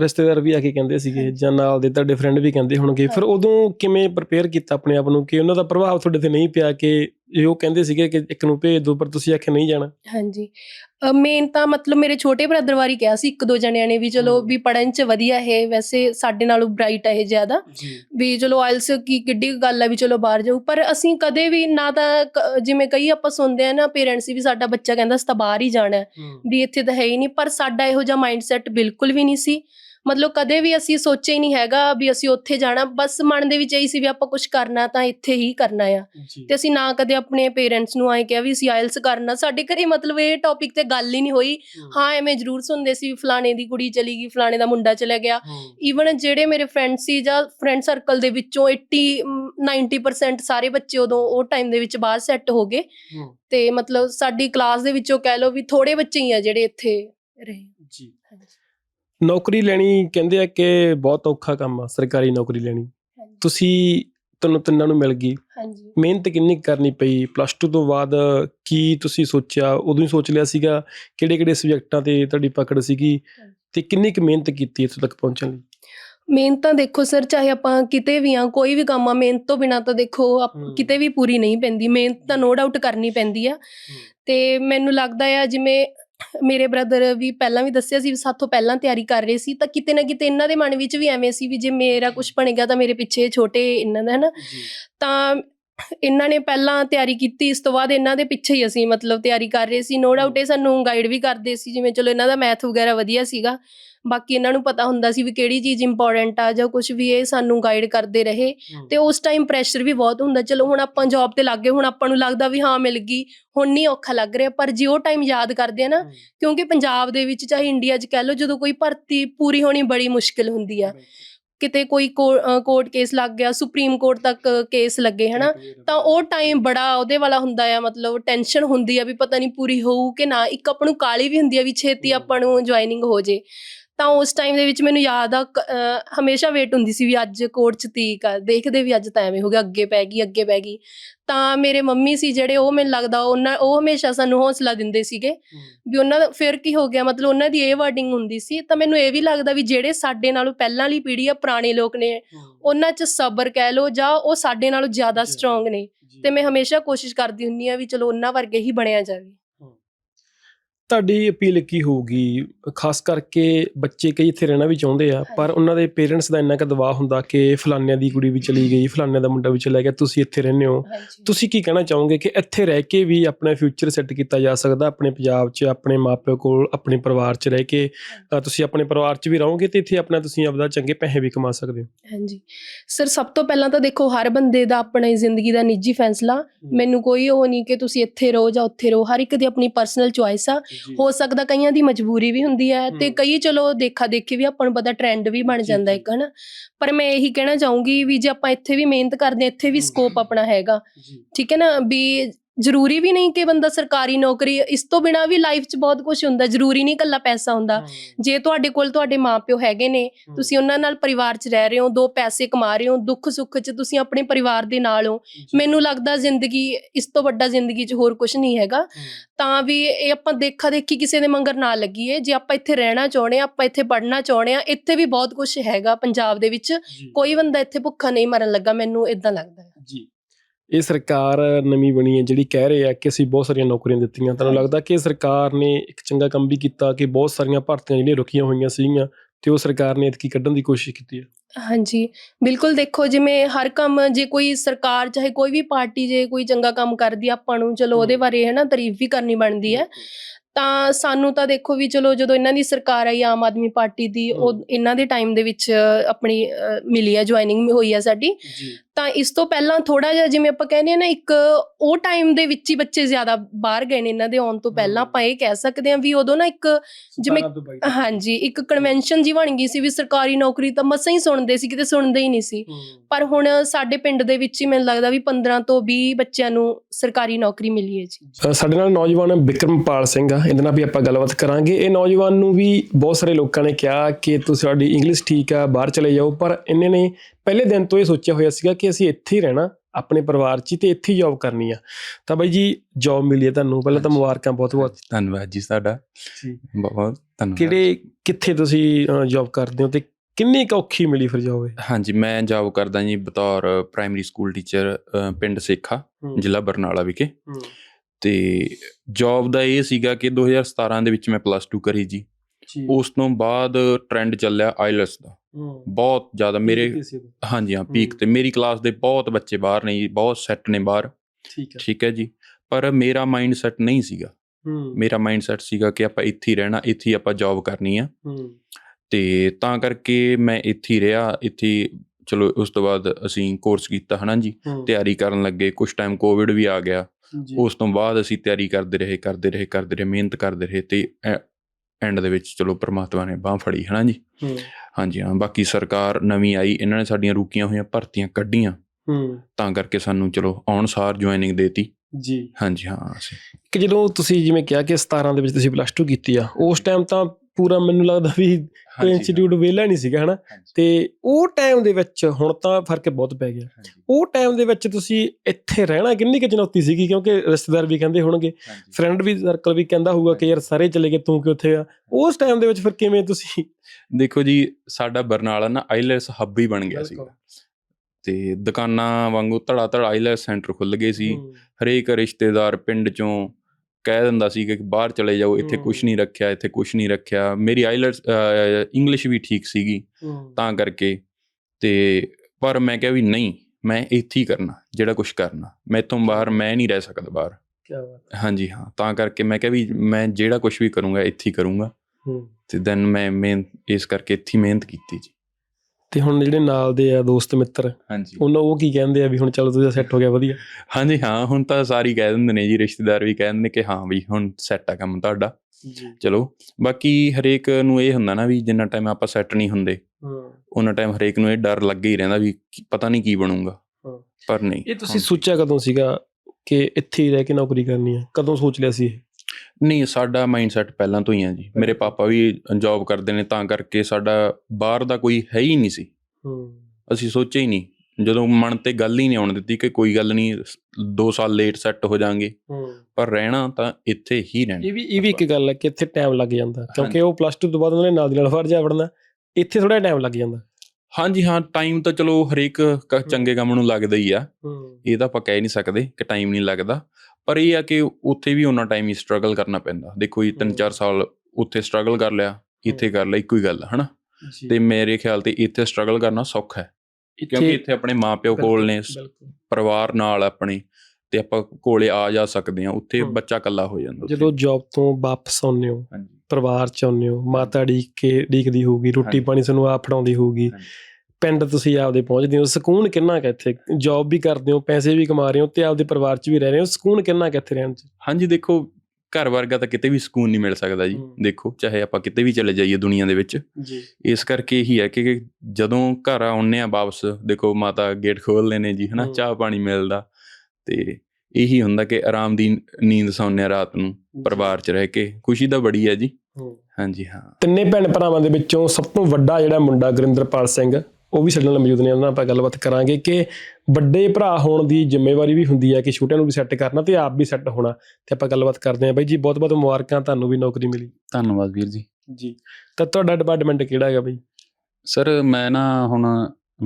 ਰਿਸ਼ਤੇਦਾਰ ਵੀ ਆ ਕੇ ਕਹਿੰਦੇ ਸੀਗੇ। ਜਾਂ ਨਾਲ ਦੇ ਤੁਹਾਡੇ ਫਰੈਂਡ ਵੀ ਕਹਿੰਦੇ ਹੋਣਗੇ। ਫਿਰ। ਉਦੋਂ ਕਿਵੇਂ ਪ੍ਰਪੇਅਰ ਕੀਤਾ ਆਪਣੇ ਆਪ ਨੂੰ ਕਿ ਉਹਨਾਂ ਦਾ ਪ੍ਰਭਾਵ ਤੁਹਾਡੇ ਤੇ ਨਹੀਂ ਪਿਆ ਕਿ ਇਹ ਉਹ ਕਹਿੰਦੇ ਸੀਗੇ ਕਿ ਇੱਕ ਨੂੰ ਭੇਜ ਦਿਓ ਪਰ ਤੁਸੀਂ ਆਖਿਆ ਨਹੀਂ ਜਾਣਾ? ਹਾਂਜੀ। ਮੇਨ ਤਾਂ ਮਤਲਬ ਮੇਰੇ ਛੋਟੇ ਬ੍ਰਦਰ ਵਾਰੀ ਕਿਹਾ ਸੀ ਇੱਕ ਦੋ ਜਣਿਆਂ ਨੇ ਵੀ ਚਲੋ। ਵੀ ਪੜਨ ਚ ਵਧੀਆ ਹੈ ਵੈਸੇ ਸਾਡੇ ਨਾਲੋਂ ਬ੍ਰਾਈਟ ਹੈ ਇਹ ਜ਼ਿਆਦਾ। ਵੀ ਚਲੋ ਆਇਲਸ ਕੀ ਕਿੱਡੀ ਗੱਲ ਹੈ ਵੀ ਚਲੋ ਬਾਹਰ ਜਾਊ ਪਰ ਅਸੀਂ ਕਦੇ ਵੀ ਨਾ ਤਾਂ ਜਿਵੇਂ ਕਈ ਆਪਾਂ ਸੁਣਦੇ ਆ ਨਾ ਪੇਰੈਂਟਸ ਵੀ ਸਾਡਾ ਬੱਚਾ ਕਹਿੰਦਾ ਅਸੀਂ ਤਾਂ ਬਾਹਰ ਹੀ ਜਾਣਾ ਵੀ ਇੱਥੇ ਤਾਂ ਹੈ ਹੀ ਨਹੀਂ ਪਰ ਸਾਡਾ ਇਹੋ ਜਿਹਾ ਮਾਈਂਡਸੈਟ ਬਿਲਕੁਲ ਵੀ ਨਹੀਂ ਸੀ। ਮਤਲਬ ਕਦੇ ਵੀ ਅਸੀਂ ਸੋਚਿਆ ਹੀ ਨਹੀਂ ਹੈਗਾ ਵੀ ਅਸੀਂ ਉੱਥੇ ਜਾਣਾ ਬਸ ਮਨ ਦੇ ਵਿੱਚ ਇਹੀ ਸੀ ਵੀ ਆਪਾਂ ਕੁਝ ਕਰਨਾ ਤਾਂ ਇੱਥੇ ਹੀ ਕਰਨਾ ਆ। ਜੀ। ਤੇ ਅਸੀਂ ਨਾ ਕਦੇ ਆਪਣੇ ਪੇਰੈਂਟਸ ਨੂੰ ਆਏ ਕਿਹਾ ਵੀ ਅਸੀਂ ਆਇਲਸ ਕਰਨਾ ਸਾਡੇ ਘਰੇ ਮਤਲਬ ਇਹ ਟੌਪਿਕ ਤੇ ਗੱਲ ਹੀ ਨਹੀਂ ਹੋਈ। ਹਾਂ। ਐਵੇਂ ਜ਼ਰੂਰ ਸੁਣਦੇ ਸੀ ਵੀ ਫਲਾਣੇ ਦੀ ਕੁੜੀ ਚਲੀ ਗਈ ਫਲਾਣੇ ਦਾ ਮੁੰਡਾ ਚਲਾ ਗਿਆ। ਈਵਨ ਜਿਹੜੇ ਮੇਰੇ ਫਰੈਂਡ ਸੀ ਜਾਂ ਫਰੈਂਡ ਸਰਕਲ ਦੇ ਵਿੱਚੋਂ 80 ਮ, 90% ਸਾਰੇ ਬੱਚੇ ਉਦੋਂ ਉਹ ਟਾਈਮ ਦੇ ਵਿੱਚ ਬਾਹਰ ਸੈੱਟ ਹੋ ਗਏ। ਤੇ ਮਤਲਬ ਸਾਡੀ ਕਲਾਸ ਦੇ ਵਿੱਚੋਂ ਕਹਿ ਲਓ ਵੀ ਥੋੜੇ ਬੱਚੇ ਹੀ ਆ ਜਿਹੜੇ ਇੱਥੇ ਰਹੇ। ਜੀ। ਹਾਂਜੀ। ਨੌਕਰੀ ਲੈਣੀ ਕਹਿੰਦੇ ਆ ਕਿ ਬਹੁਤ ਔਖਾ ਕੰਮ ਆ ਸਰਕਾਰੀ ਨੌਕਰੀ ਲੈਣੀ। ਤੁਸੀਂ ਤੁਹਾਨੂੰ ਤਿੰਨਾਂ ਨੂੰ ਮਿਲ ਗਈ। ਹਾਂਜੀ। ਮਿਹਨਤ ਕਿੰਨੀ ਕਰਨੀ ਪਈ? ਪਲੱਸ 2 ਤੋਂ ਬਾਅਦ ਕੀ ਤੁਸੀਂ ਸੋਚਿਆ? ਉਦੋਂ ਹੀ ਸੋਚ ਲਿਆ ਸੀਗਾ ਕਿਹੜੇ ਕਿਹੜੇ ਸਬਜੈਕਟਾਂ ਤੇ ਤੁਹਾਡੀ ਪਕੜ ਸੀਗੀ ਤੇ ਕਿੰਨੀ ਕੁ ਮਿਹਨਤ ਕੀਤੀ ਇੱਥੋਂ ਤੱਕ ਪਹੁੰਚਣ ਲਈ? ਮਿਹਨਤ ਤਾਂ ਦੇਖੋ ਸਰ ਚਾਹੇ ਆਪਾਂ ਕਿਤੇ ਵੀ ਆ ਕੋਈ ਵੀ ਕੰਮ ਆ ਮਿਹਨਤ ਤੋਂ ਬਿਨਾ ਤਾਂ ਦੇਖੋ। ਕਿਤੇ ਵੀ ਪੂਰੀ ਨਹੀਂ ਪੈਂਦੀ। ਮਿਹਨਤ ਤਾਂ ਨੋ ਡਾਊਟ ਕਰਨੀ ਪੈਂਦੀ ਆ। ਤੇ ਮੈਨੂੰ ਲੱਗਦਾ ਆ ਜਿਵੇਂ ਮੇਰੇ ਬ੍ਰਦਰ ਵੀ ਪਹਿਲਾਂ ਵੀ ਦੱਸਿਆ ਸੀ ਵੀ ਸਾਥੋਂ ਪਹਿਲਾਂ ਤਿਆਰੀ ਕਰ ਰਹੇ ਸੀ ਤਾਂ ਕਿਤੇ ਨਾ ਕਿਤੇ ਇਹਨਾਂ ਦੇ ਮਨ ਵਿੱਚ ਵੀ ਐਵੇਂ ਸੀ ਵੀ ਜੇ ਮੇਰਾ ਕੁਝ ਬਣੇਗਾ ਤਾਂ ਮੇਰੇ ਪਿੱਛੇ ਛੋਟੇ ਇਹਨਾਂ ਦਾ ਹਨਾ? ਤਾਂ ਇਹਨਾਂ ਨੇ ਪਹਿਲਾਂ ਤਿਆਰੀ ਕੀਤੀ ਇਸ ਤੋਂ ਬਾਅਦ ਇਹਨਾਂ ਦੇ ਪਿੱਛੇ ਹੀ ਅਸੀਂ ਮਤਲਬ ਤਿਆਰੀ ਕਰ ਰਹੇ ਸੀ। ਨੋ ਡਾਊਟ ਇਹ ਸਾਨੂੰ ਗਾਈਡ ਵੀ ਕਰਦੇ ਸੀ ਜਿਵੇਂ ਚਲੋ ਇਹਨਾਂ ਦਾ ਮੈਥ ਵਗੈਰਾ ਵਧੀਆ ਸੀਗਾ। ਬਾਕੀ ਇਹਨਾਂ ਨੂੰ ਪਤਾ ਹੁੰਦਾ ਸੀ ਵੀ ਕਿਹੜੀ ਚੀਜ਼ ਇੰਪੋਰਟੈਂਟ ਆ ਜਾਂ ਕੁਝ ਵੀ ਇਹ ਸਾਨੂੰ ਗਾਈਡ ਕਰਦੇ ਰਹੇ ਤੇ ਉਸ ਟਾਈਮ ਪ੍ਰੈਸ਼ਰ ਵੀ ਬਹੁਤ ਹੁੰਦਾ ਚਲੋ ਹੁਣ ਆਪਾਂ ਜੌਬ ਤੇ ਲੱਗ ਗਏ ਹੁਣ ਆਪਾਂ ਨੂੰ ਲੱਗਦਾ ਵੀ ਹਾਂ ਮਿਲ ਗਈ ਹੁਣ ਨਹੀਂ ਔਖਾ ਲੱਗ ਰਿਹਾ ਪਰ ਜੇ ਉਹ ਟਾਈਮ ਯਾਦ ਕਰਦੇ ਆ ਨਾ ਕਿਉਂਕਿ ਪੰਜਾਬ ਦੇ ਵਿੱਚ ਚਾਹੇ ਇੰਡੀਆ 'ਚ ਕਹਿ ਲਓ ਜਦੋਂ ਕੋਈ ਭਰਤੀ ਪੂਰੀ ਹੋਣੀ ਬੜੀ ਮੁਸ਼ਕਿਲ ਹੁੰਦੀ ਆ। ਕਿਤੇ ਕੋਈ ਕੋਰਟ ਕੇਸ ਲੱਗ ਗਿਆ ਸੁਪਰੀਮ ਕੋਰਟ ਤੱਕ ਕੇਸ ਲੱਗੇ ਹਨਾ ਤਾਂ ਉਹ ਟਾਈਮ ਬੜਾ ਉਹਦੇ ਵਾਲਾ ਹੁੰਦਾ ਆ ਮਤਲਬ ਟੈਨਸ਼ਨ ਹੁੰਦੀ ਆ ਵੀ ਪਤਾ ਨਹੀਂ ਪੂਰੀ ਹੋਊ ਕਿ ਨਾ ਇੱਕ ਆਪਾਂ ਨੂੰ ਕਾਲੀ ਵੀ ਹੁੰਦੀ ਆ ਵੀ ਛੇਤੀ ਆਪਾਂ ਨੂੰ ਜੁਆਇਨਿੰਗ ਹੋ ਜੇ। ਤਾਂ ਉਸ ਟਾਈਮ ਦੇ ਵਿੱਚ ਮੈਨੂੰ ਯਾਦ ਆ ਕ- ਅਹ ਹਮੇਸ਼ਾ ਵੇਟ ਹੁੰਦੀ ਸੀ ਵੀ ਅੱਜ ਕੋਰਟ ਚ ਤੀਕ ਆ ਦੇਖਦੇ ਵੀ ਅੱਜ ਤਾਂ ਐਵੇਂ ਹੋ ਗਿਆ ਅੱਗੇ ਪੈ ਗਈ ਅੱਗੇ ਪੈ ਗਈ। ਤਾਂ ਮੇਰੇ ਮੰਮੀ ਸੀ ਜਿਹੜੇ ਉਹ ਮੈਨੂੰ ਲੱਗਦਾ ਉਹਨਾਂ ਉਹ ਹਮੇਸ਼ਾ ਸਾਨੂੰ ਹੌਸਲਾ ਦਿੰਦੇ ਸੀਗੇ ਵੀ ਉਹਨਾਂ ਦਾ ਫਿਰ ਕੀ ਹੋ ਗਿਆ ਮਤਲਬ ਉਹਨਾਂ ਦੀ ਇਹ ਵਰਡਿੰਗ ਹੁੰਦੀ ਸੀ ਤਾਂ ਮੈਨੂੰ ਇਹ ਵੀ ਲੱਗਦਾ ਵੀ ਜਿਹੜੇ ਸਾਡੇ ਨਾਲੋਂ ਪਹਿਲਾਂ ਵਾਲੀ ਪੀੜ੍ਹੀ ਆ ਪੁਰਾਣੇ ਲੋਕ ਨੇ ਉਹਨਾਂ 'ਚ ਸਬਰ ਕਹਿ ਲੋ ਜਾਂ ਉਹ ਸਾਡੇ ਨਾਲੋਂ ਜ਼ਿਆਦਾ ਜੀ। ਸਟਰੋਂਗ ਨੇ। ਤੇ ਮੈਂ ਹਮੇਸ਼ਾ ਕੋਸ਼ਿਸ਼ ਕਰਦੀ ਹੁੰਦੀ ਆ ਵੀ ਚਲੋ ਉਹਨਾਂ ਵਰਗੇ ਹੀ ਬਣਿਆ ਜਾਵੇ। ਤੁਹਾਡੀ ਅਪੀਲ ਕੀ ਹੋਊਗੀ? ਖਾਸ ਕਰਕੇ ਬੱਚੇ ਕਈ ਇੱਥੇ ਰਹਿਣਾ ਵੀ ਚਾਹੁੰਦੇ ਆ ਪਰ ਉਹਨਾਂ ਦੇ ਪੇਰੈਂਟਸ ਦਾ ਇੰਨਾ ਕੁ ਦਬਾਅ ਹੁੰਦਾ ਕਿ ਫਲਾਨਿਆਂ ਦੀ ਕੁੜੀ ਵੀ ਚਲੀ ਗਈ ਫਲਾਨਿਆਂ ਦਾ ਮੁੰਡਾ ਵੀ ਚਲਾ ਗਿਆ ਤੁਸੀਂ ਇੱਥੇ ਰਹਿੰਦੇ ਹੋ। ਤੁਸੀਂ ਕੀ ਕਹਿਣਾ ਚਾਹੋਗੇ ਕਿ ਇੱਥੇ ਰਹਿ ਕੇ ਵੀ ਆਪਣਾ ਫਿਊਚਰ ਸੈੱਟ ਕੀਤਾ ਜਾ ਸਕਦਾ ਆਪਣੇ ਪੰਜਾਬ 'ਚ ਆਪਣੇ ਮਾਪਿਓ ਕੋਲ ਆਪਣੇ ਪਰਿਵਾਰ 'ਚ ਰਹਿ ਕੇ? ਤੁਸੀਂ ਆਪਣੇ ਪਰਿਵਾਰ 'ਚ ਵੀ ਰਹੋਗੇ ਤੇ ਇੱਥੇ ਆਪਣਾ ਤੁਸੀਂ ਆਪਦਾ ਚੰਗੇ ਪੈਸੇ ਵੀ ਕਮਾ ਸਕਦੇ ਹੋ? ਹਾਂਜੀ। ਸਰ ਸਭ ਤੋਂ ਪਹਿਲਾਂ ਤਾਂ ਦੇਖੋ ਹਰ ਬੰਦੇ ਦਾ ਆਪਣੀ ਜ਼ਿੰਦਗੀ ਦਾ ਨਿੱਜੀ ਫੈਸਲਾ। ਮੈਨੂੰ ਕੋਈ ਉਹ ਨਹੀਂ ਕਿ ਤੁਸੀਂ ਇੱਥੇ ਰਹੋ ਜਾਂ ਉੱਥੇ ਰਹੋ। ਹਰ ਇੱਕ ਦੀ ਆਪਣੀ ਪਰਸਨਲ ਚੁਆਇਸ ਆ। ਹੋ ਸਕਦਾ ਕਈਆਂ ਦੀ ਮਜਬੂਰੀ ਵੀ ਹੁੰਦੀ ਹੈ ਤੇ। ਕਈ ਚਲੋ ਦੇਖਾ ਦੇਖੀ ਵੀ ਆਪਾਂ ਨੂੰ ਪਤਾ ਟ੍ਰੈਂਡ ਵੀ ਬਣ ਜਾਂਦਾ। ਇੱਕ ਹਨਾ ਪਰ ਮੈਂ ਇਹੀ ਕਹਿਣਾ ਚਾਹੂੰਗੀ ਵੀ ਜੇ ਆਪਾਂ ਇੱਥੇ ਵੀ ਮਿਹਨਤ ਕਰਦੇ ਇੱਥੇ ਵੀ। ਸਕੋਪ ਆਪਣਾ ਹੈਗਾ ਠੀਕ ਹੈ ਨਾ ਵੀ ਜ਼ਰੂਰੀ ਵੀ ਨਹੀਂ ਕਿ ਬੰਦਾ ਸਰਕਾਰੀ ਨੌਕਰੀ ਇਸ ਤੋਂ ਬਿਨਾ ਵੀ ਲਾਈਫ 'ਚ ਬਹੁਤ ਕੁਝ ਹੁੰਦਾ ਜ਼ਰੂਰੀ ਨਹੀਂ ਇਕੱਲਾ ਪੈਸਾ ਹੁੰਦਾ। ਜੇ ਤੁਹਾਡੇ ਕੋਲ ਤੁਹਾਡੇ ਮਾਪਿਓ ਹੈਗੇ ਨੇ ਤੁਸੀਂ ਉਹਨਾਂ ਨਾਲ ਪਰਿਵਾਰ 'ਚ ਰਹਿ ਰਹੇ ਹੋ ਦੋ ਪੈਸੇ ਕਮਾ ਰਹੇ ਹੋ ਦੁੱਖ ਸੁੱਖ 'ਚ ਤੁਸੀਂ ਆਪਣੇ ਪਰਿਵਾਰ ਦੇ ਨਾਲ ਹੋ। ਮੈਨੂੰ ਲੱਗਦਾ ਜ਼ਿੰਦਗੀ ਇਸ ਤੋਂ ਵੱਡਾ ਜ਼ਿੰਦਗੀ 'ਚ ਹੋਰ ਕੁਝ ਨਹੀਂ ਹੈਗਾ। ਤਾਂ ਵੀ ਇਹ ਆਪਾਂ ਦੇਖਾ ਦੇਖੀ ਕਿਸੇ ਦੇ ਮੰਗਰ ਨਾ ਲੱਗੀਏ। ਜੇ ਆਪਾਂ ਇੱਥੇ ਰਹਿਣਾ ਚਾਹੁੰਦੇ ਆ ਆਪਾਂ ਇੱਥੇ ਪੜ੍ਹਨਾ ਚਾਹੁੰਦੇ ਆ ਇੱਥੇ ਵੀ ਬਹੁਤ ਕੁਝ ਹੈਗਾ ਪੰਜਾਬ ਦੇ ਵਿੱਚ। ਕੋਈ ਬੰਦਾ ਇੱਥੇ ਭੁੱਖਾ ਨਹੀਂ ਮਰਨ ਲੱਗਾ ਮੈਨੂੰ ਇਦਾਂ ਲੱਗਦਾ ਹੈ। ਜੀ। ਇਹ ਸਰਕਾਰ ਨਵੀਂ ਬਣੀ ਹੈ ਜਿਹੜੀ ਕਹਿ ਰਹੇ ਆ ਕਿ ਅਸੀਂ ਬਹੁਤ ਸਾਰੀਆਂ ਨੌਕਰੀਆਂ ਦਿੱਤੀਆਂ ਤੁਹਾਨੂੰ। ਲੱਗਦਾ ਕਿ ਸਰਕਾਰ ਨੇ ਇੱਕ ਚੰਗਾ ਕੰਮ ਵੀ ਕੀਤਾ ਕਿ ਬਹੁਤ ਸਾਰੀਆਂ ਭਰਤੀਆਂ ਜਿਹੜੀਆਂ ਰੁਕੀਆਂ ਹੋਈਆਂ ਸੀਗੀਆਂ ਤੇ ਉਹ ਸਰਕਾਰ ਨੇ ਇਤਕੀ ਕੱਢਣ ਦੀ ਕੋਸ਼ਿਸ਼ ਕੀਤੀ ਹੈ ਹਾਂਜੀ ਬਿਲਕੁਲ ਦੇਖੋ ਜਿਵੇਂ ਹਰ ਕੰਮ ਜੇ ਕੋਈ ਸਰਕਾਰ ਚਾਹੇ ਕੋਈ ਵੀ ਪਾਰਟੀ ਜੇ ਕੋਈ ਚੰਗਾ ਕੰਮ ਕਰਦੀ ਆਪਾਂ ਨੂੰ ਚਲੋ ਉਹਦੇ। ਬਾਰੇ ਹੈ ਨਾ ਤਾਰੀਫ ਵੀ ਕਰਨੀ ਬਣਦੀ ਹੈ ਤਾਂ ਸਾਨੂੰ ਤਾਂ ਦੇਖੋ ਵੀ ਚਲੋ ਜਦੋਂ ਇਹਨਾਂ ਦੀ ਸਰਕਾਰ ਆਈ ਆਮ ਆਦਮੀ ਪਾਰਟੀ ਦੀ ਉਹ। ਇਹਨਾਂ ਦੇ ਟਾਈਮ ਦੇ ਵਿੱਚ ਆਪਣੀ ਮਿਲੀ ਆ ਜੁਆਇਨਿੰਗ ਹੋਈ ਆ ਸਾਡੀ ਤਾਂ ਇਸ ਤੋਂ ਪਹਿਲਾਂ ਥੋੜਾ ਜਿਹਾ ਜਿਵੇਂ ਆਪਾਂ ਕਹਿੰਦੇ ਆ ਨਾ ਇੱਕ ਉਹ ਟਾਈਮ ਦੇ ਵਿੱਚ ਹੀ ਬੱਚੇ ਜ਼ਿਆਦਾ ਬਾਹਰ ਗਏ ਨੇ ਇਹਨਾਂ ਦੇ ਆਉਣ ਤੋਂ ਪਹਿਲਾਂ। ਆਪਾਂ ਇਹ ਕਹਿ ਸਕਦੇ ਹਾਂ ਵੀ ਉਦੋਂ ਨਾ ਇੱਕ ਜਿਵੇਂ ਹਾਂਜੀ ਇੱਕ ਕਨਵੈਨਸ਼ਨ ਜੀ ਬਣ ਗਈ ਸੀ ਵੀ ਸਰਕਾਰੀ ਨੌਕਰੀ ਤਾਂ ਮਸਾਂ ਹੀ ਸੁਣਦੇ ਸੀ ਕਿਤੇ ਸੁਣਦੇ ਹੀ ਨਹੀਂ ਸੀ। ਪਰ ਹੁਣ ਸਾਡੇ ਪਿੰਡ ਦੇ ਵਿੱਚ ਹੀ ਮੈਨੂੰ ਲੱਗਦਾ ਵੀ 15 ਤੋਂ 20 ਬੱਚਿਆਂ ਨੂੰ ਸਰਕਾਰੀ ਨੌਕਰੀ ਮਿਲੀ ਹੈ ਜੀ। ਸਾਡੇ ਨਾਲ ਨੌਜਵਾਨ ਬਿਕਰਮਪਾਲ ਸਿੰਘ ਆ ਇਹਦੇ ਨਾਲ ਵੀ ਆਪਾਂ ਗੱਲਬਾਤ ਕਰਾਂਗੇ। ਇਹ ਨੌਜਵਾਨ ਨੂੰ ਵੀ ਬਹੁਤ ਸਾਰੇ ਲੋਕਾਂ ਨੇ ਕਿਹਾ ਕਿ ਤੁਸੀਂ ਸਾਡੀ ਇੰਗਲਿਸ਼ ਠੀਕ ਆ ਬਾਹਰ ਚਲੇ ਜਾਓ ਪਰ ਇਹਨੇ ਨੇ ਪਹਿਲੇ ਦਿਨ ਤੋਂ ਇਹ ਸੋਚਿਆ ਹੋਇਆ ਸੀਗਾ ਕਿ ਅਸੀਂ ਇੱਥੇ ਹੀ ਰਹਿਣਾ ਆਪਣੇ ਪਰਿਵਾਰ 'ਚ ਹੀ ਤੇ ਇੱਥੇ ਹੀ ਜੌਬ ਕਰਨੀ ਆ। ਤਾਂ ਬਾਈ ਜੀ ਜੌਬ ਮਿਲੀ ਹੈ ਤੁਹਾਨੂੰ ਪਹਿਲਾਂ ਤਾਂ। ਮੁਬਾਰਕਾਂ ਬਹੁਤ ਬਹੁਤ ਧੰਨਵਾਦ ਜੀ ਸਾਡਾ। ਜੀ। ਬਹੁਤ ਧੰਨਵਾਦ। ਕਿਹੜੇ ਕਿੱਥੇ ਤੁਸੀਂ ਜੌਬ ਕਰਦੇ ਹੋ ਤੇ ਕਿੰਨੀ ਕੁ ਔਖੀ ਮਿਲੀ ਫਿਰ ਜੌਬ ਇਹ? ਹਾਂਜੀ ਮੈਂ ਜੌਬ ਕਰਦਾ ਜੀ ਬਤੌਰ ਪ੍ਰਾਇਮਰੀ ਸਕੂਲ ਟੀਚਰ ਪਿੰਡ ਸੇਖਾ ਜ਼ਿਲ੍ਹਾ ਬਰਨਾਲਾ ਵਿਖੇ। ਤੇ ਜੌਬ ਦਾ ਇਹ ਸੀਗਾ ਕਿ 2017 ਦੇ ਵਿੱਚ ਮੈਂ ਪਲੱਸ 2 ਕਰੀ ਜੀ। ਉਸ ਤੋਂ ਬਾਅਦ ਟ੍ਰੈਂਡ ਚੱਲਿਆ ਆਈਲੈਟਸ ਦਾ। ਬਹੁਤ ਜ਼ਿਆਦਾ ਮੇਰੇ? ਹਾਂਜੀ ਹਾਂ ਪੀਕ। ਤੇ ਮੇਰੀ ਕਲਾਸ ਦੇ ਬਹੁਤ ਬੱਚੇ ਬਾਹਰ ਨੇ ਜੀ ਬਹੁਤ ਸੈੱਟ ਨੇ ਬਾਹਰ। ਠੀਕ ਹੈ। ਠੀਕ ਹੈ ਜੀ। ਪਰ ਮੇਰਾ ਮਾਈਂਡ ਸੈੱਟ ਨਹੀਂ ਸੀਗਾ। ਮੇਰਾ ਮਾਈਂਡ ਸੈੱਟ ਸੀਗਾ ਕਿ ਆਪਾਂ ਇੱਥੇ ਹੀ ਰਹਿਣਾ ਇੱਥੇ ਹੀ ਆਪਾਂ ਜੌਬ ਕਰਨੀ ਆ। ਤੇ ਤਾਂ ਕਰਕੇ ਮੈਂ ਇੱਥੇ ਹੀ ਰਿਹਾ ਇੱਥੇ ਚਲੋ ਉਸ ਤੋਂ ਬਾਅਦ ਅਸੀਂ ਕੋਰਸ ਕੀਤਾ ਹਨਾ ਜੀ। ਤਿਆਰੀ ਕਰਨ ਲੱਗੇ ਕੁਝ ਟਾਈਮ ਕੋਵਿਡ ਵੀ ਆ ਗਿਆ। ਉਸ ਤੋਂ ਬਾਅਦ ਅਸੀਂ ਤਿਆਰੀ ਕਰਦੇ ਰਹੇ ਕਰਦੇ ਰਹੇ ਕਰਦੇ ਰਹੇ ਮਿਹਨਤ ਕਰਦੇ ਰਹੇ ਤੇ ਐਂਡ ਦੇ ਵਿੱਚ ਚਲੋ ਪ੍ਰਮਾਤਮਾ ਨੇ ਬਾਹ ਫੜੀ ਹਨਾ ਜੀ? ਹਾਂਜੀ ਹਾਂ ਬਾਕੀ ਸਰਕਾਰ ਨਵੀਂ ਆਈ ਇਹਨਾਂ ਨੇ ਸਾਡੀਆਂ ਰੁਕੀਆਂ ਹੋਈਆਂ ਭਰਤੀਆਂ ਕੱਢੀਆਂ। ਹੂੰ। ਤਾਂ ਕਰਕੇ ਸਾਨੂੰ ਚਲੋ ਆਉਣ ਸਾਰ ਜੁਆਇਨਿੰਗ ਦੇਤੀ। ਜੀ। ਹਾਂਜੀ ਹਾਂ ਕਿ ਜਦੋਂ ਤੁਸੀਂ ਜਿਵੇਂ ਕਿਹਾ ਕਿ 17 ਦੇ ਵਿੱਚ ਤੁਸੀਂ ਪਲੱਸ 2 ਕੀਤੀ ਆ ਉਸ ਟਾਈਮ ਤਾਂ ਪੂਰਾ ਮੈਨੂੰ ਲੱਗਦਾ ਵੀ ਕੋਈ ਇੰਸਟੀਚਿਊਟ ਵਿਹਲਾ ਨਹੀਂ ਸੀਗਾ ਹਨਾ? ਤੇ ਉਹ ਟਾਈਮ ਦੇ ਵਿੱਚ ਹੁਣ ਤਾਂ ਫ਼ਰਕ ਬਹੁਤ ਪੈ ਗਿਆ। ਉਹ ਟਾਈਮ ਦੇ ਵਿੱਚ ਤੁਸੀਂ ਇੱਥੇ ਰਹਿਣਾ ਕਿੰਨੀ ਕੁ ਚੁਣੌਤੀ ਸੀਗੀ? ਕਿਉਂਕਿ ਰਿਸ਼ਤੇਦਾਰ ਵੀ ਕਹਿੰਦੇ ਹੋਣਗੇ ਫਰੈਂਡ ਵੀ ਸਰਕਲ ਵੀ ਕਹਿੰਦਾ ਹੋਊਗਾ ਕਿ ਯਾਰ ਸਾਰੇ ਚਲੇ ਗਏ ਤੂੰ ਕਿ ਉੱਥੇ ਆ? ਉਸ ਟਾਈਮ ਦੇ ਵਿੱਚ ਫਿਰ ਕਿਵੇਂ ਤੁਸੀਂ? ਦੇਖੋ ਜੀ ਸਾਡਾ ਬਰਨਾਲਾ ਨਾ ਆਈਲੈਟਸ ਹੱਬ ਹੀ ਬਣ ਗਿਆ ਸੀ ਤੇ ਦੁਕਾਨਾਂ ਵਾਂਗੂ ਧੜਾ ਧੜਾ ਆਈਲੈਟਸ ਸੈਂਟਰ ਖੁੱਲ ਗਏ ਸੀ। ਹਰੇਕ ਰਿਸ਼ਤੇਦਾਰ ਪਿੰਡ ਚੋਂ ਕਹਿ ਦਿੰਦਾ ਸੀ ਕਿ ਬਾਹਰ ਚਲੇ ਜਾਓ ਇੱਥੇ ਕੁਝ। ਨਹੀਂ ਰੱਖਿਆ ਇੱਥੇ ਕੁਝ ਨਹੀਂ ਰੱਖਿਆ। ਮੇਰੀ ਆਈਲੈਟਸ ਇੰਗਲਿਸ਼ ਵੀ ਠੀਕ ਸੀਗੀ ਤਾਂ ਕਰਕੇ ਤੇ ਪਰ ਮੈਂ ਕਿਹਾ ਵੀ ਨਹੀਂ ਮੈਂ ਇੱਥੇ ਹੀ ਕਰਨਾ ਜਿਹੜਾ ਕੁਝ ਕਰਨਾ। ਮੈਂ ਇੱਥੋਂ ਬਾਹਰ ਮੈਂ ਨਹੀਂ ਰਹਿ ਸਕਦਾ ਬਾਹਰ। ਕਿਆ ਬਾਤ ਹਾਂਜੀ ਹਾਂ। ਤਾਂ ਕਰਕੇ ਮੈਂ ਕਿਹਾ ਵੀ ਮੈਂ ਜਿਹੜਾ ਕੁਝ ਵੀ ਕਰੂੰਗਾ ਇੱਥੇ ਹੀ ਕਰੂੰਗਾ। ਤੇ ਦੈਨ ਮੈਂ ਮਿਹਨਤ ਇਸ ਕਰਕੇ ਇੱਥੇ ਮਿਹਨਤ ਕੀਤੀ ਜੀ। ਤੇ ਹੁਣ ਜਿਹੜੇ ਨਾਲ ਦੇ ਆ ਦੋਸਤ ਮਿੱਤਰ ਹਾਂਜੀ। ਉਹਨਾਂ ਉਹ ਕੀ ਕਹਿੰਦੇ ਆ ਵੀ ਹੁਣ ਚਲੋ ਤੁਸੀਂ ਸੈੱਟ ਹੋ ਗਿਆ ਵਧੀਆ? ਹਾਂਜੀ ਹਾਂ ਹੁਣ ਤਾਂ ਸਾਰੀ ਕਹਿ ਦਿੰਦੇ ਨੇ ਜੀ ਰਿਸ਼ਤੇਦਾਰ ਵੀ ਕਹਿ ਦਿੰਦੇ ਨੇ ਕਿ ਹਾਂ ਵੀ ਹੁਣ ਸੈੱਟ ਆ ਕੰਮ ਤੁਹਾਡਾ। ਜੀ। ਚਲੋ ਬਾਕੀ ਹਰੇਕ ਨੂੰ ਇਹ ਹੁੰਦਾ ਨਾ ਵੀ ਜਿੰਨਾ ਟਾਈਮ ਆਪਾਂ ਸੈੱਟ ਨਹੀਂ ਹੁੰਦੇ ਹਾਂ। ਉਹਨਾਂ ਟਾਈਮ ਹਰੇਕ ਨੂੰ ਇਹ ਡਰ ਲੱਗੇ ਹੀ ਰਹਿੰਦਾ ਵੀ ਪਤਾ ਨਹੀਂ ਕੀ ਬਣੂਗਾ। ਹਾਂ। ਪਰ ਨਹੀਂ ਇਹ ਤੁਸੀਂ ਸੋਚਿਆ ਕਦੋਂ ਸੀਗਾ ਕਿ ਇੱਥੇ ਹੀ ਰਹਿ ਕੇ ਨੌਕਰੀ ਕਰਨੀ ਹੈ ਕਦੋਂ ਸੋਚ ਲਿਆ ਸੀ ਇਹ? ਨਹੀਂ ਸਾਡਾ ਮਾਈਂਡਸੈਟ ਪਹਿਲਾਂ ਤੋਂ ਹੀ ਆ ਜੀ। ਮੇਰੇ ਪਾਪਾ ਵੀ ਜੌਬ ਕਰਦੇ ਨੇ ਤਾਂ ਕਰਕੇ ਸਾਡਾ ਬਾਹਰ ਦਾ ਕੋਈ ਹੈ ਹੀ ਨਹੀਂ ਸੀ। ਹੂੰ। ਅਸੀਂ ਸੋਚਿਆ ਹੀ ਨਹੀਂ। ਜਦੋਂ ਮਨ ਤੇ ਗੱਲ ਹੀ ਨਹੀਂ ਆਉਣ ਦਿੱਤੀ ਕਿ ਕੋਈ ਗੱਲ ਨਹੀਂ 2 ਸਾਲ ਲੇਟ ਸੈੱਟ ਹੋ ਜਾਾਂਗੇ ਹੂੰ। ਪਰ ਰਹਿਣਾ ਤਾਂ ਇੱਥੇ ਹੀ ਰਹਿਣਾ। ਇਹ ਵੀ ਇਹ ਵੀ ਇੱਕ ਗੱਲ ਹੈ ਕਿ ਇੱਥੇ ਟਾਈਮ ਲੱਗ ਜਾਂਦਾ। ਕਿਉਂਕਿ ਉਹ ਪਲੱਸ 2 ਤੋਂ ਬਾਅਦ ਉਹਨੇ ਨਾਲ ਦੀ ਨਾਲ ਫੜ ਜਾ ਵੜਨਾ। ਇੱਥੇ ਥੋੜਾ ਟਾਈਮ ਲੱਗ ਜਾਂਦਾ। ਹਾਂਜੀ ਹਾਂ ਟਾਈਮ ਤਾਂ ਚਲੋ ਹਰੇਕ ਚੰਗੇ ਕੰਮ ਨੂੰ ਲੱਗਦਾ ਹੀ ਆ। ਹੂੰ। ਇਹ ਤਾਂ ਆਪਾਂ ਕਹਿ ਨਹੀਂ ਸਕਦੇ ਕਿ ਟਾਈਮ ਨਹੀਂ ਲੱਗਦਾ। ਪਰ ਇਹ ਆ ਕਿ ਉੱਥੇ ਵੀ ਉਹਨਾਂ ਟਾਈਮ ਹੀ ਸਟਰਗਲ ਕਰਨਾ ਪੈਂਦਾ ਦੇਖੋ ਜੀ 3-4 ਸਾਲ ਉੱਥੇ ਸਟਰਗਲ ਕਰ ਲਿਆ ਇੱਥੇ ਕਰ ਲਿਆ ਇੱਕੋ ਹੀ ਗੱਲ ਹਨਾ ਤੇ ਮੇਰੇ ਖਿਆਲ ਤੇ ਇੱਥੇ ਸਟਰਗਲ ਕਰਨਾ ਸੌਖਾ ਹੈ ਕਿਉਂਕਿ ਇੱਥੇ ਆਪਣੇ ਮਾਪਿਓ ਕੋਲ ਨੇ। ਪਰਿਵਾਰ ਨਾਲ ਆਪਣੇ ਤੇ ਆਪਾਂ ਕੋਲੇ ਆ ਜਾ ਸਕਦੇ ਆ ਉੱਥੇ। ਬੱਚਾ ਇਕੱਲਾ ਹੋ ਜਾਂਦਾ। ਜਦੋਂ ਜੌਬ ਤੋਂ ਵਾਪਸ ਆਉਂਦੇ ਹੋ ਪਰਿਵਾਰ ਚ ਆਉਂਦੇ ਹੋ ਮਾਤਾ ਢੀਕ ਕੇ ਢੀਕਦੀ ਹੋਊਗੀ ਰੋਟੀ। ਪਾਣੀ ਤੁਹਾਨੂੰ ਆਪ ਫੜਾਉਂਦੀ ਹੋਊਗੀ। ਪਿੰਡ ਤੁਸੀਂ ਆਪਦੇ ਪਹੁੰਚਦੇ ਹੋ ਸਕੂਨ ਕਿੰਨਾ ਕੁ ਇੱਥੇ? ਜੌਬ ਵੀ ਕਰਦੇ ਹੋ ਪੈਸੇ ਵੀ ਕਮਾ ਰਹੇ ਹੋ ਤੇ ਆਪਦੇ ਪਰਿਵਾਰ ਚ ਵੀ ਰਹਿ ਰਹੇ ਹੋ ਸਕੂਨ ਕਿੰਨਾ ਕੁ ਇੱਥੇ ਰਹਿਣ ਚ? ਹਾਂਜੀ ਦੇਖੋ ਘਰ ਵਰਗਾ ਤਾਂ ਕਿਤੇ ਵੀ ਸਕੂਨ ਨਹੀਂ ਮਿਲ ਸਕਦਾ ਜੀ। ਦੇਖੋ ਚਾਹੇ ਆਪਾਂ ਕਿਤੇ ਵੀ ਚਲੇ ਜਾਈਏ ਦੁਨੀਆ ਦੇ ਵਿੱਚ। ਜੀ। ਇਸ ਕਰਕੇ ਹੀ ਹੈ ਕਿ ਜਦੋਂ ਘਰ ਆਉਨੇ ਆ ਵਾਪਸ ਦੇਖੋ ਮਾਤਾ ਗੇਟ ਖੋਲਦੇ ਨੇ ਜੀ ਹਨਾ। ਚਾਹ ਪਾਣੀ ਮਿਲਦਾ ਤੇ ਇਹੀ ਹੁੰਦਾ ਕਿ ਆਰਾਮ ਦੀ ਨੀਂਦ ਸੌਂਨੇ ਆ ਰਾਤ ਨੂੰ ਪਰਿਵਾਰ 'ਚ ਰਹਿ ਕੇ ਖੁਸ਼ੀ ਤਾਂ ਬੜੀ ਹੈ ਜੀ। ਹਾਂਜੀ ਹਾਂ। ਤਿੰਨੇ ਭੈਣ ਭਰਾਵਾਂ ਦੇ ਵਿੱਚੋਂ ਸਭ ਤੋਂ ਵੱਡਾ ਜਿਹੜਾ ਮੁੰਡਾ ਗੁਰਿੰਦਰਪਾਲ ਸਿੰਘ ਉਹ ਵੀ ਸਾਡੇ ਨਾਲ ਮੌਜੂਦ ਨੇ ਉਹਨਾਂ ਨਾਲ ਆਪਾਂ ਗੱਲਬਾਤ ਕਰਾਂਗੇ ਕਿ ਵੱਡੇ ਭਰਾ ਹੋਣ ਦੀ ਜ਼ਿੰਮੇਵਾਰੀ ਵੀ ਹੁੰਦੀ ਹੈ ਕਿ ਛੋਟਿਆਂ ਨੂੰ ਵੀ ਸੈੱਟ ਕਰਨਾ ਤੇ ਆਪ ਵੀ ਸੈੱਟ ਹੋਣਾ ਤੇ ਆਪਾਂ ਗੱਲਬਾਤ ਕਰਦੇ ਹਾਂ। ਬਾਈ ਜੀ ਬਹੁਤ ਬਹੁਤ ਮੁਬਾਰਕਾਂ ਤੁਹਾਨੂੰ ਵੀ ਨੌਕਰੀ ਮਿਲੀ। ਧੰਨਵਾਦ ਵੀਰ ਜੀ। ਜੀ ਤਾਂ ਤੁਹਾਡਾ ਡਿਪਾਰਟਮੈਂਟ ਕਿਹੜਾ ਹੈਗਾ ਬਾਈ? ਸਰ ਮੈਂ ਨਾ ਹੁਣ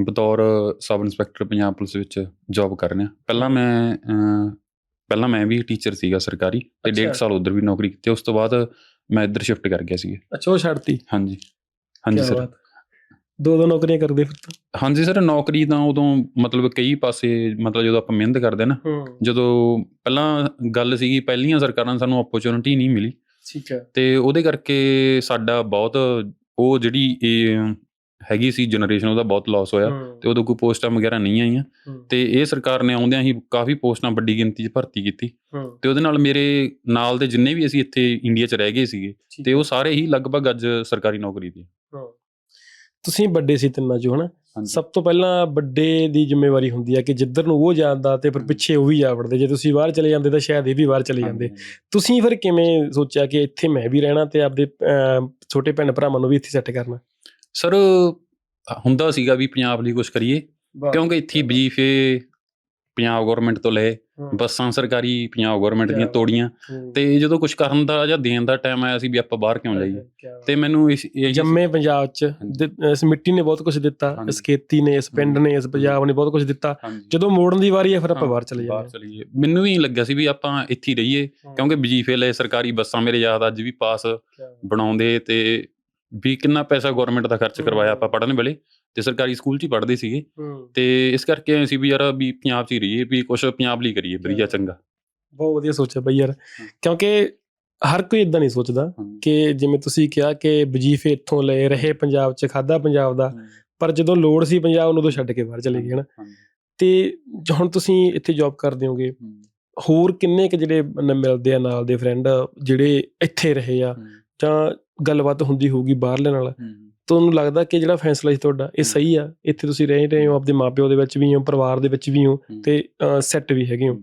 ਬਤੌਰ ਸਬ ਇੰਸਪੈਕਟਰ ਪੰਜਾਬ ਪੁਲਿਸ ਵਿੱਚ ਜੌਬ ਕਰ ਰਿਹਾ। ਪਹਿਲਾਂ ਮੈਂ ਪਹਿਲਾਂ ਮੈਂ ਵੀ ਟੀਚਰ ਸੀਗਾ ਸਰਕਾਰੀ ਤੇ ਡੇਢ ਅੱਛਾ। ਸਾਲ ਉਧਰ ਵੀ ਨੌਕਰੀ ਕੀਤੀ। ਉਸ ਤੋਂ ਬਾਅਦ ਮੈਂ ਇੱਧਰ ਸ਼ਿਫਟ ਕਰ ਗਿਆ ਸੀ ਅੱਛਾ ਉਹ ਛੱਡਤੀ? ਹਾਂਜੀ। ਹਾਂਜੀ ਸਰ। ਦੋ ਦੋ ਨੌਕਰੀਆਂ ਕਰਦੇ ਫਿਰ ਤਾਂ। ਹਾਂਜੀ ਸਰ ਨੌਕਰੀ ਤਾਂ ਉਦੋਂ ਮਤਲਬ ਕਈ ਪਾਸੇ ਮਤਲਬ ਜਦੋਂ ਆਪਾਂ ਮਿਹਨਤ ਕਰਦੇ ਨਾ ਜਦੋਂ ਪਹਿਲਾਂ ਗੱਲ ਸੀਗੀ ਪਹਿਲੀਆਂ ਸਰਕਾਰਾਂ ਸਾਨੂੰ ਓਪਰਚੁਨਿਟੀ ਨਹੀਂ ਮਿਲੀ। ਠੀਕ ਹੈ। ਤੇ ਉਹਦੇ ਕਰਕੇ ਸਾਡਾ ਬਹੁਤ ਉਹ ਜਿਹੜੀ ਇਹ ਹੈਗੀ ਸੀ ਜਨਰੇਸ਼ਨ ਉਹਦਾ ਬਹੁਤ ਲਾਸ ਹੋਇਆ। ਤੇ ਉਦੋਂ ਕੋਈ ਪੋਸਟਾਂ ਵਗੈਰਾ ਨਹੀਂ ਆਈਆਂ। ਤੇ ਇਹ ਸਰਕਾਰ ਨੇ ਆਉਂਦਿਆਂ ਹੀ ਕਾਫੀ ਪੋਸਟਾਂ ਵੱਡੀ ਗਿਣਤੀ 'ਚ ਭਰਤੀ ਕੀਤੀ। ਤੇ ਉਹਦੇ ਨਾਲ ਮੇਰੇ ਨਾਲ ਦੇ ਜਿੰਨੇ ਵੀ ਅਸੀਂ ਇੱਥੇ ਇੰਡੀਆ 'ਚ ਰਹਿ ਗਏ ਸੀਗੇ ਤੇ ਉਹ ਸਾਰੇ ਹੀ ਲਗਭਗ ਅੱਜ ਸਰਕਾਰੀ ਨੌਕਰੀ ਦੀ। ਤੁਸੀਂ ਵੱਡੇ ਸੀ ਤਿੰਨਾਂ ਚੋਂ ਹਨਾ। ਸਭ ਤੋਂ ਪਹਿਲਾਂ ਵੱਡੇ ਦੀ ਜ਼ਿੰਮੇਵਾਰੀ ਹੁੰਦੀ ਹੈ ਕਿ ਜਿੱਧਰ ਨੂੰ ਉਹ ਜਾਂਦਾ ਤੇ ਫਿਰ। ਪਿੱਛੇ ਉਹ ਵੀ ਜਾ ਵੜਦੇ। ਜੇ ਤੁਸੀਂ ਬਾਹਰ ਚਲੇ ਜਾਂਦੇ ਤਾਂ ਸ਼ਾਇਦ ਇਹ ਵੀ ਬਾਹਰ ਚਲੇ ਜਾਂਦੇ। ਤੁਸੀਂ ਫਿਰ ਕਿਵੇਂ ਸੋਚਿਆ ਕਿ ਇੱਥੇ ਮੈਂ ਵੀ ਰਹਿਣਾ ਤੇ ਆਪਦੇ ਅਹ, ਛੋਟੇ ਭੈਣ ਭਰਾਵਾਂ ਨੂੰ ਵੀ ਇੱਥੇ ਸੈੱਟ ਕਰਨਾ? ਸਰ ਹੁੰਦਾ ਸੀਗਾ ਵੀ ਪੰਜਾਬ ਲਈ ਕੁਝ ਕਰੀਏ ਕਿਉਂਕਿ ਇੱਥੇ ਵਜੀਫੇ ਪੰਜਾਬ ਗਵਰਨਮੈਂਟ ਤੋਂ ਲਏ। ਬੱਸਾਂ ਸਰਕਾਰੀ ਪੰਜਾਬ ਗਵਰਨਮੈਂਟ ਦੀਆਂ ਤੋੜੀਆਂ। ਤੇ ਜਦੋਂ ਕੁਝ ਕਰਨ ਦਾ ਜਾਂ ਦੇਣ ਦਾ ਟਾਈਮ ਆਇਆ ਸੀ ਵੀ ਆਪਾਂ ਬਾਹਰ ਕਿਉਂ ਜਾਈਏ। ਤੇ ਮੈਨੂੰ ਇਸ ਜੰਮੇ ਪੰਜਾਬ ਚ ਇਸ ਮਿੱਟੀ ਨੇ ਬਹੁਤ ਕੁਝ ਦਿੱਤਾ। ਇਸ ਖੇਤੀ ਨੇ ਇਸ ਪਿੰਡ ਨੇ ਇਸ ਪੰਜਾਬ ਨੇ ਬਹੁਤ ਕੁਝ ਦਿੱਤਾ। ਜਦੋਂ ਮੋੜਨ ਦੀ ਵਾਰੀ ਹੈ ਫਿਰ ਆਪਾਂ ਬਾਹਰ ਚਲੇ ਜਾਂਦੇ ਮੈਨੂੰ ਵੀ ਲੱਗਿਆ ਸੀ ਵੀ ਆਪਾਂ ਇੱਥੇ ਹੀ ਰਹੀਏ। ਕਿਉਂਕਿ ਵਜੀਫੇ ਲਏ ਸਰਕਾਰੀ ਬੱਸਾਂ ਮੇਰੇ ਯਾਦ ਅੱਜ ਵੀ ਪਾਸ। ਬਣਾਉਂਦੇ ਤੇ ਵੀ ਕਿੰਨਾ ਪੈਸਾ ਗਵਰਨਮੈਂਟ ਦਾ ਖਰਚ ਕਰਵਾਇਆ। ਆਪਾਂ ਪੜਨ ਵੇਲੇ ਤੇ ਸਰਕਾਰੀ ਸਕੂਲ 'ਚ ਹੀ ਪੜ੍ਹਦੇ ਸੀਗੇ। ਤੇ ਇਸ ਕਰਕੇ ਅਸੀਂ ਵੀ ਯਾਰ ਵੀ ਪੰਜਾਬ 'ਚ ਹੀ ਰਹੀਏ ਵੀ ਕੁਝ ਪੰਜਾਬ ਲਈ ਕਰੀਏ ਵਧੀਆ ਚੰਗਾ। ਬਹੁਤ ਵਧੀਆ ਸੋਚਿਆ ਬਈ ਯਾਰ। ਕਿਉਂਕਿ ਹਰ ਕੋਈ ਇਦਾਂ ਨਹੀਂ ਸੋਚਦਾ ਕਿ ਜਿਵੇਂ ਤੁਸੀਂ ਕਿਹਾ ਕਿ ਵਜੀਫੇ ਇੱਥੋਂ ਲਏ ਰਹੇ ਪੰਜਾਬ 'ਚ ਖਾਦਾ ਪੰਜਾਬ ਦਾ ਪਰ ਜਦੋਂ ਲੋੜ ਸੀ ਪੰਜਾਬ ਨੂੰ ਉਦੋਂ ਛੱਡ ਕੇ ਬਾਹਰ ਚਲੇ ਗਏ ਹਨਾ। ਤੇ ਹੁਣ ਤੁਸੀਂ ਇੱਥੇ ਜੌਬ ਕਰਦੇ ਹੋਗੇ ਹੋਰ ਕਿੰਨੇ ਕੁ ਜਿਹੜੇ ਮਿਲਦੇ ਆ ਨਾਲ ਦੇ ਫਰੈਂਡ ਜਿਹੜੇ ਇੱਥੇ ਰਹੇ ਆ? ਜਾਂ ਗੱਲਬਾਤ ਹੁੰਦੀ ਹੋਊਗੀ ਬਾਹਰਲੇ ਨਾਲ? ਤੁਹਾਨੂੰ ਲੱਗਦਾ ਕਿ ਜਿਹੜਾ ਫੈਸਲਾ ਸੀ ਤੁਹਾਡਾ ਇਹ ਸਹੀ ਆ ਇੱਥੇ ਤੁਸੀਂ ਰਹਿ ਰਹੇ ਹੋ ਆਪਦੇ ਮਾਪਿਓ ਦੇ ਵਿੱਚ ਵੀ ਹੋ ਪਰਿਵਾਰ ਦੇ ਵਿੱਚ ਵੀ ਹੋ ਤੇ ਸੈੱਟ ਵੀ ਹੈਗੇ ਹੋ।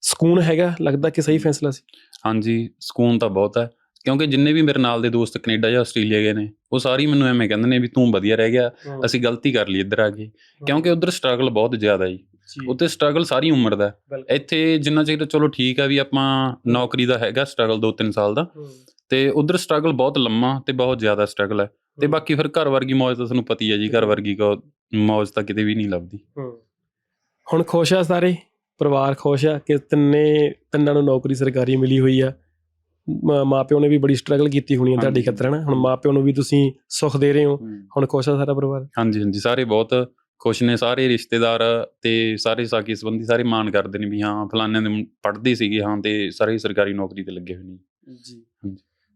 ਸਕੂਨ ਹੈਗਾ ਲੱਗਦਾ ਕਿ ਸਹੀ ਫੈਸਲਾ ਸੀ? ਹਾਂਜੀ ਸਕੂਨ ਤਾਂ ਬਹੁਤ ਹੈ ਕਿਉਂਕਿ ਜਿੰਨੇ ਵੀ ਮੇਰੇ ਨਾਲ ਦੇ ਦੋਸਤ ਕੈਨੇਡਾ ਜਾਂ ਆਸਟ੍ਰੇਲੀਆ ਗਏ ਨੇ ਉਹ ਸਾਰੇ ਹੀ ਮੈਨੂੰ ਐਵੇਂ ਕਹਿੰਦੇ ਨੇ ਵੀ ਤੂੰ ਵਧੀਆ ਰਹਿ ਗਿਆ ਅਸੀਂ ਗਲਤੀ ਕਰ ਲਈ ਇੱਧਰ ਆ ਕੇ ਕਿਉਂਕਿ ਉਧਰ ਸਟਰਗਲ ਬਹੁਤ ਜ਼ਿਆਦਾ ਜੀ। ਉੱਥੇ ਸਟਰਗਲ ਸਾਰੀ ਉਮਰ ਦਾ ਹੈ। ਇੱਥੇ ਜਿੰਨਾ ਚਿਰ ਚਲੋ ਠੀਕ ਆ ਵੀ ਆਪਾਂ ਨੌਕਰੀ ਦਾ ਹੈਗਾ ਸਟਰਗਲ 2-3 ਸਾਲ ਦਾ ਤੇ ਉਧਰ ਸਟਰਗਲ ਬਹੁਤ ਲੰਮਾ ਤੇ ਬਹੁਤ ਜ਼ਿਆਦਾ ਸਟਰਗਲ ਹੈ। ਤੇ ਬਾਕੀ ਫਿਰ ਘਰ ਵਰਗੀ ਮੌਜ ਤਾਂ ਤੁਹਾਨੂੰ ਪਤੀ ਹੈ ਜੀ ਘਰ ਵਰਗੀ ਕੋ ਮੌਜ ਤਾਂ ਕਿਤੇ ਵੀ ਨਹੀਂ ਲੱਭਦੀ। ਹੁਣ ਖੁਸ਼ ਆ ਸਾਰੇ? ਪਰਿਵਾਰ ਖੁਸ਼ ਆ ਕਿ ਤਿੰਨੇ ਤਿੰਨਾਂ ਨੂੰ ਨੌਕਰੀ ਸਰਕਾਰੀ ਮਿਲੀ ਹੋਈ ਆ? ਮ- ਮਾਪਿਓ ਨੇ ਵੀ ਬੜੀ ਸਟਰਗਲ ਕੀਤੀ ਹੋਣੀ ਆ ਤੁਹਾਡੀ। ਖਾਤਰ ਨਾ ਹੁਣ ਮਾਪਿਓ ਨੂੰ ਵੀ ਤੁਸੀਂ ਸੁੱਖ ਦੇ ਰਹੇ ਹੋ। ਹੁਣ ਖੁਸ਼ ਆ ਸਾਰਾ ਪਰਿਵਾਰ? ਹਾਂਜੀ ਹਾਂਜੀ ਸਾਰੇ ਬਹੁਤ ਖੁਸ਼ ਨੇ ਸਾਰੇ ਰਿਸ਼ਤੇਦਾਰ ਤੇ ਸਾਰੇ ਸਾਕੀ ਸੰਬੰਧੀ ਸਾਰੇ ਮਾਣ ਕਰਦੇ ਨੇ ਵੀ ਹਾਂ ਫਲਾਣੇ ਦੇ ਪੜ੍ਹਦੇ ਸੀਗੇ ਹਾਂ ਤੇ ਸਾਰੇ ਸਰਕਾਰੀ ਨੌਕਰੀ ਤੇ ਲੱਗੇ ਹੋਏ ਨੇ। ਜੀ।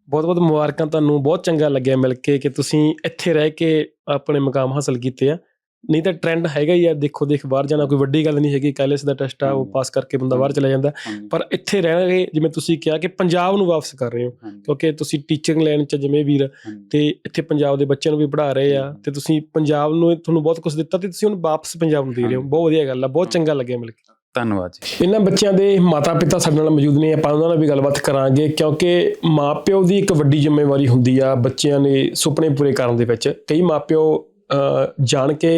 ਹਾਂਜੀ। ਬਹੁਤ ਬਹੁਤ ਮੁਬਾਰਕਾਂ ਤੁਹਾਨੂੰ ਬਹੁਤ ਚੰਗਾ ਲੱਗਿਆ ਮਿਲ ਕੇ ਕਿ ਤੁਸੀਂ ਇੱਥੇ ਰਹਿ ਕੇ ਆਪਣੇ ਮਕਾਮ ਹਾਸਲ ਕੀਤੇ ਆ ਨਹੀਂ ਤਾਂ ਟ੍ਰੈਂਡ ਹੈਗਾ ਹੀ ਆ ਦੇਖੋ ਦੇਖ ਬਾਹਰ ਜਾਣਾ ਕੋਈ ਵੱਡੀ ਗੱਲ ਨਹੀਂ ਹੈਗੀ ਕਾਇਲਸ ਦਾ ਟੈਸਟ ਆ ਉਹ। ਪਾਸ ਕਰਕੇ ਬੰਦਾ ਬਾਹਰ ਚਲਾ ਜਾਂਦਾ ਪਰ ਇੱਥੇ ਰਹਿਣਗੇ ਜਿਵੇਂ ਤੁਸੀਂ ਕਿਹਾ ਕਿ ਪੰਜਾਬ ਨੂੰ ਵਾਪਸ ਕਰ ਰਹੇ ਹੋ ਕਿਉਂਕਿ ਤੁਸੀਂ ਟੀਚਿੰਗ ਲਾਈਨ ਚ ਜਿਵੇਂ ਵੀਰ। ਤੇ ਇੱਥੇ ਪੰਜਾਬ ਦੇ ਬੱਚਿਆਂ ਨੂੰ ਵੀ ਪੜ੍ਹਾ ਰਹੇ ਆ। ਤੇ ਤੁਸੀਂ ਪੰਜਾਬ ਨੂੰ ਤੁਹਾਨੂੰ ਬਹੁਤ ਕੁਝ ਦਿੱਤਾ ਤੇ ਤੁਸੀਂ ਹੁਣ ਵਾਪਸ ਪੰਜਾਬ ਨੂੰ ਦੇ ਰਹੇ ਹੋ। ਬਹੁਤ ਵਧੀਆ ਗੱਲ ਆ ਬਹੁਤ ਚੰਗਾ ਲੱਗਿਆ ਮਿਲ ਕੇ ਧੰਨਵਾਦ ਜੀ। ਇਹਨਾਂ ਬੱਚਿਆਂ ਦੇ ਮਾਤਾ-ਪਿਤਾ ਸਾਡੇ ਨਾਲ ਮੌਜੂਦ ਨੇ। ਆਪਾਂ ਉਹਨਾਂ ਨਾਲ ਵੀ ਗੱਲਬਾਤ ਕਰਾਂਗੇ ਕਿਉਂਕਿ ਮਾਪਿਓ ਦੀ ਇੱਕ ਵੱਡੀ ਜ਼ਿੰਮੇਵਾਰੀ ਹੁੰਦੀ ਆ ਬੱਚਿਆਂ ਦੇ ਸੁਪਨੇ ਪੂਰੇ ਕਰਨ ਦੇ ਵਿੱਚ। ਕਈ ਮਾਪਿਓ ਅਹ, ਜਾਣ ਕੇ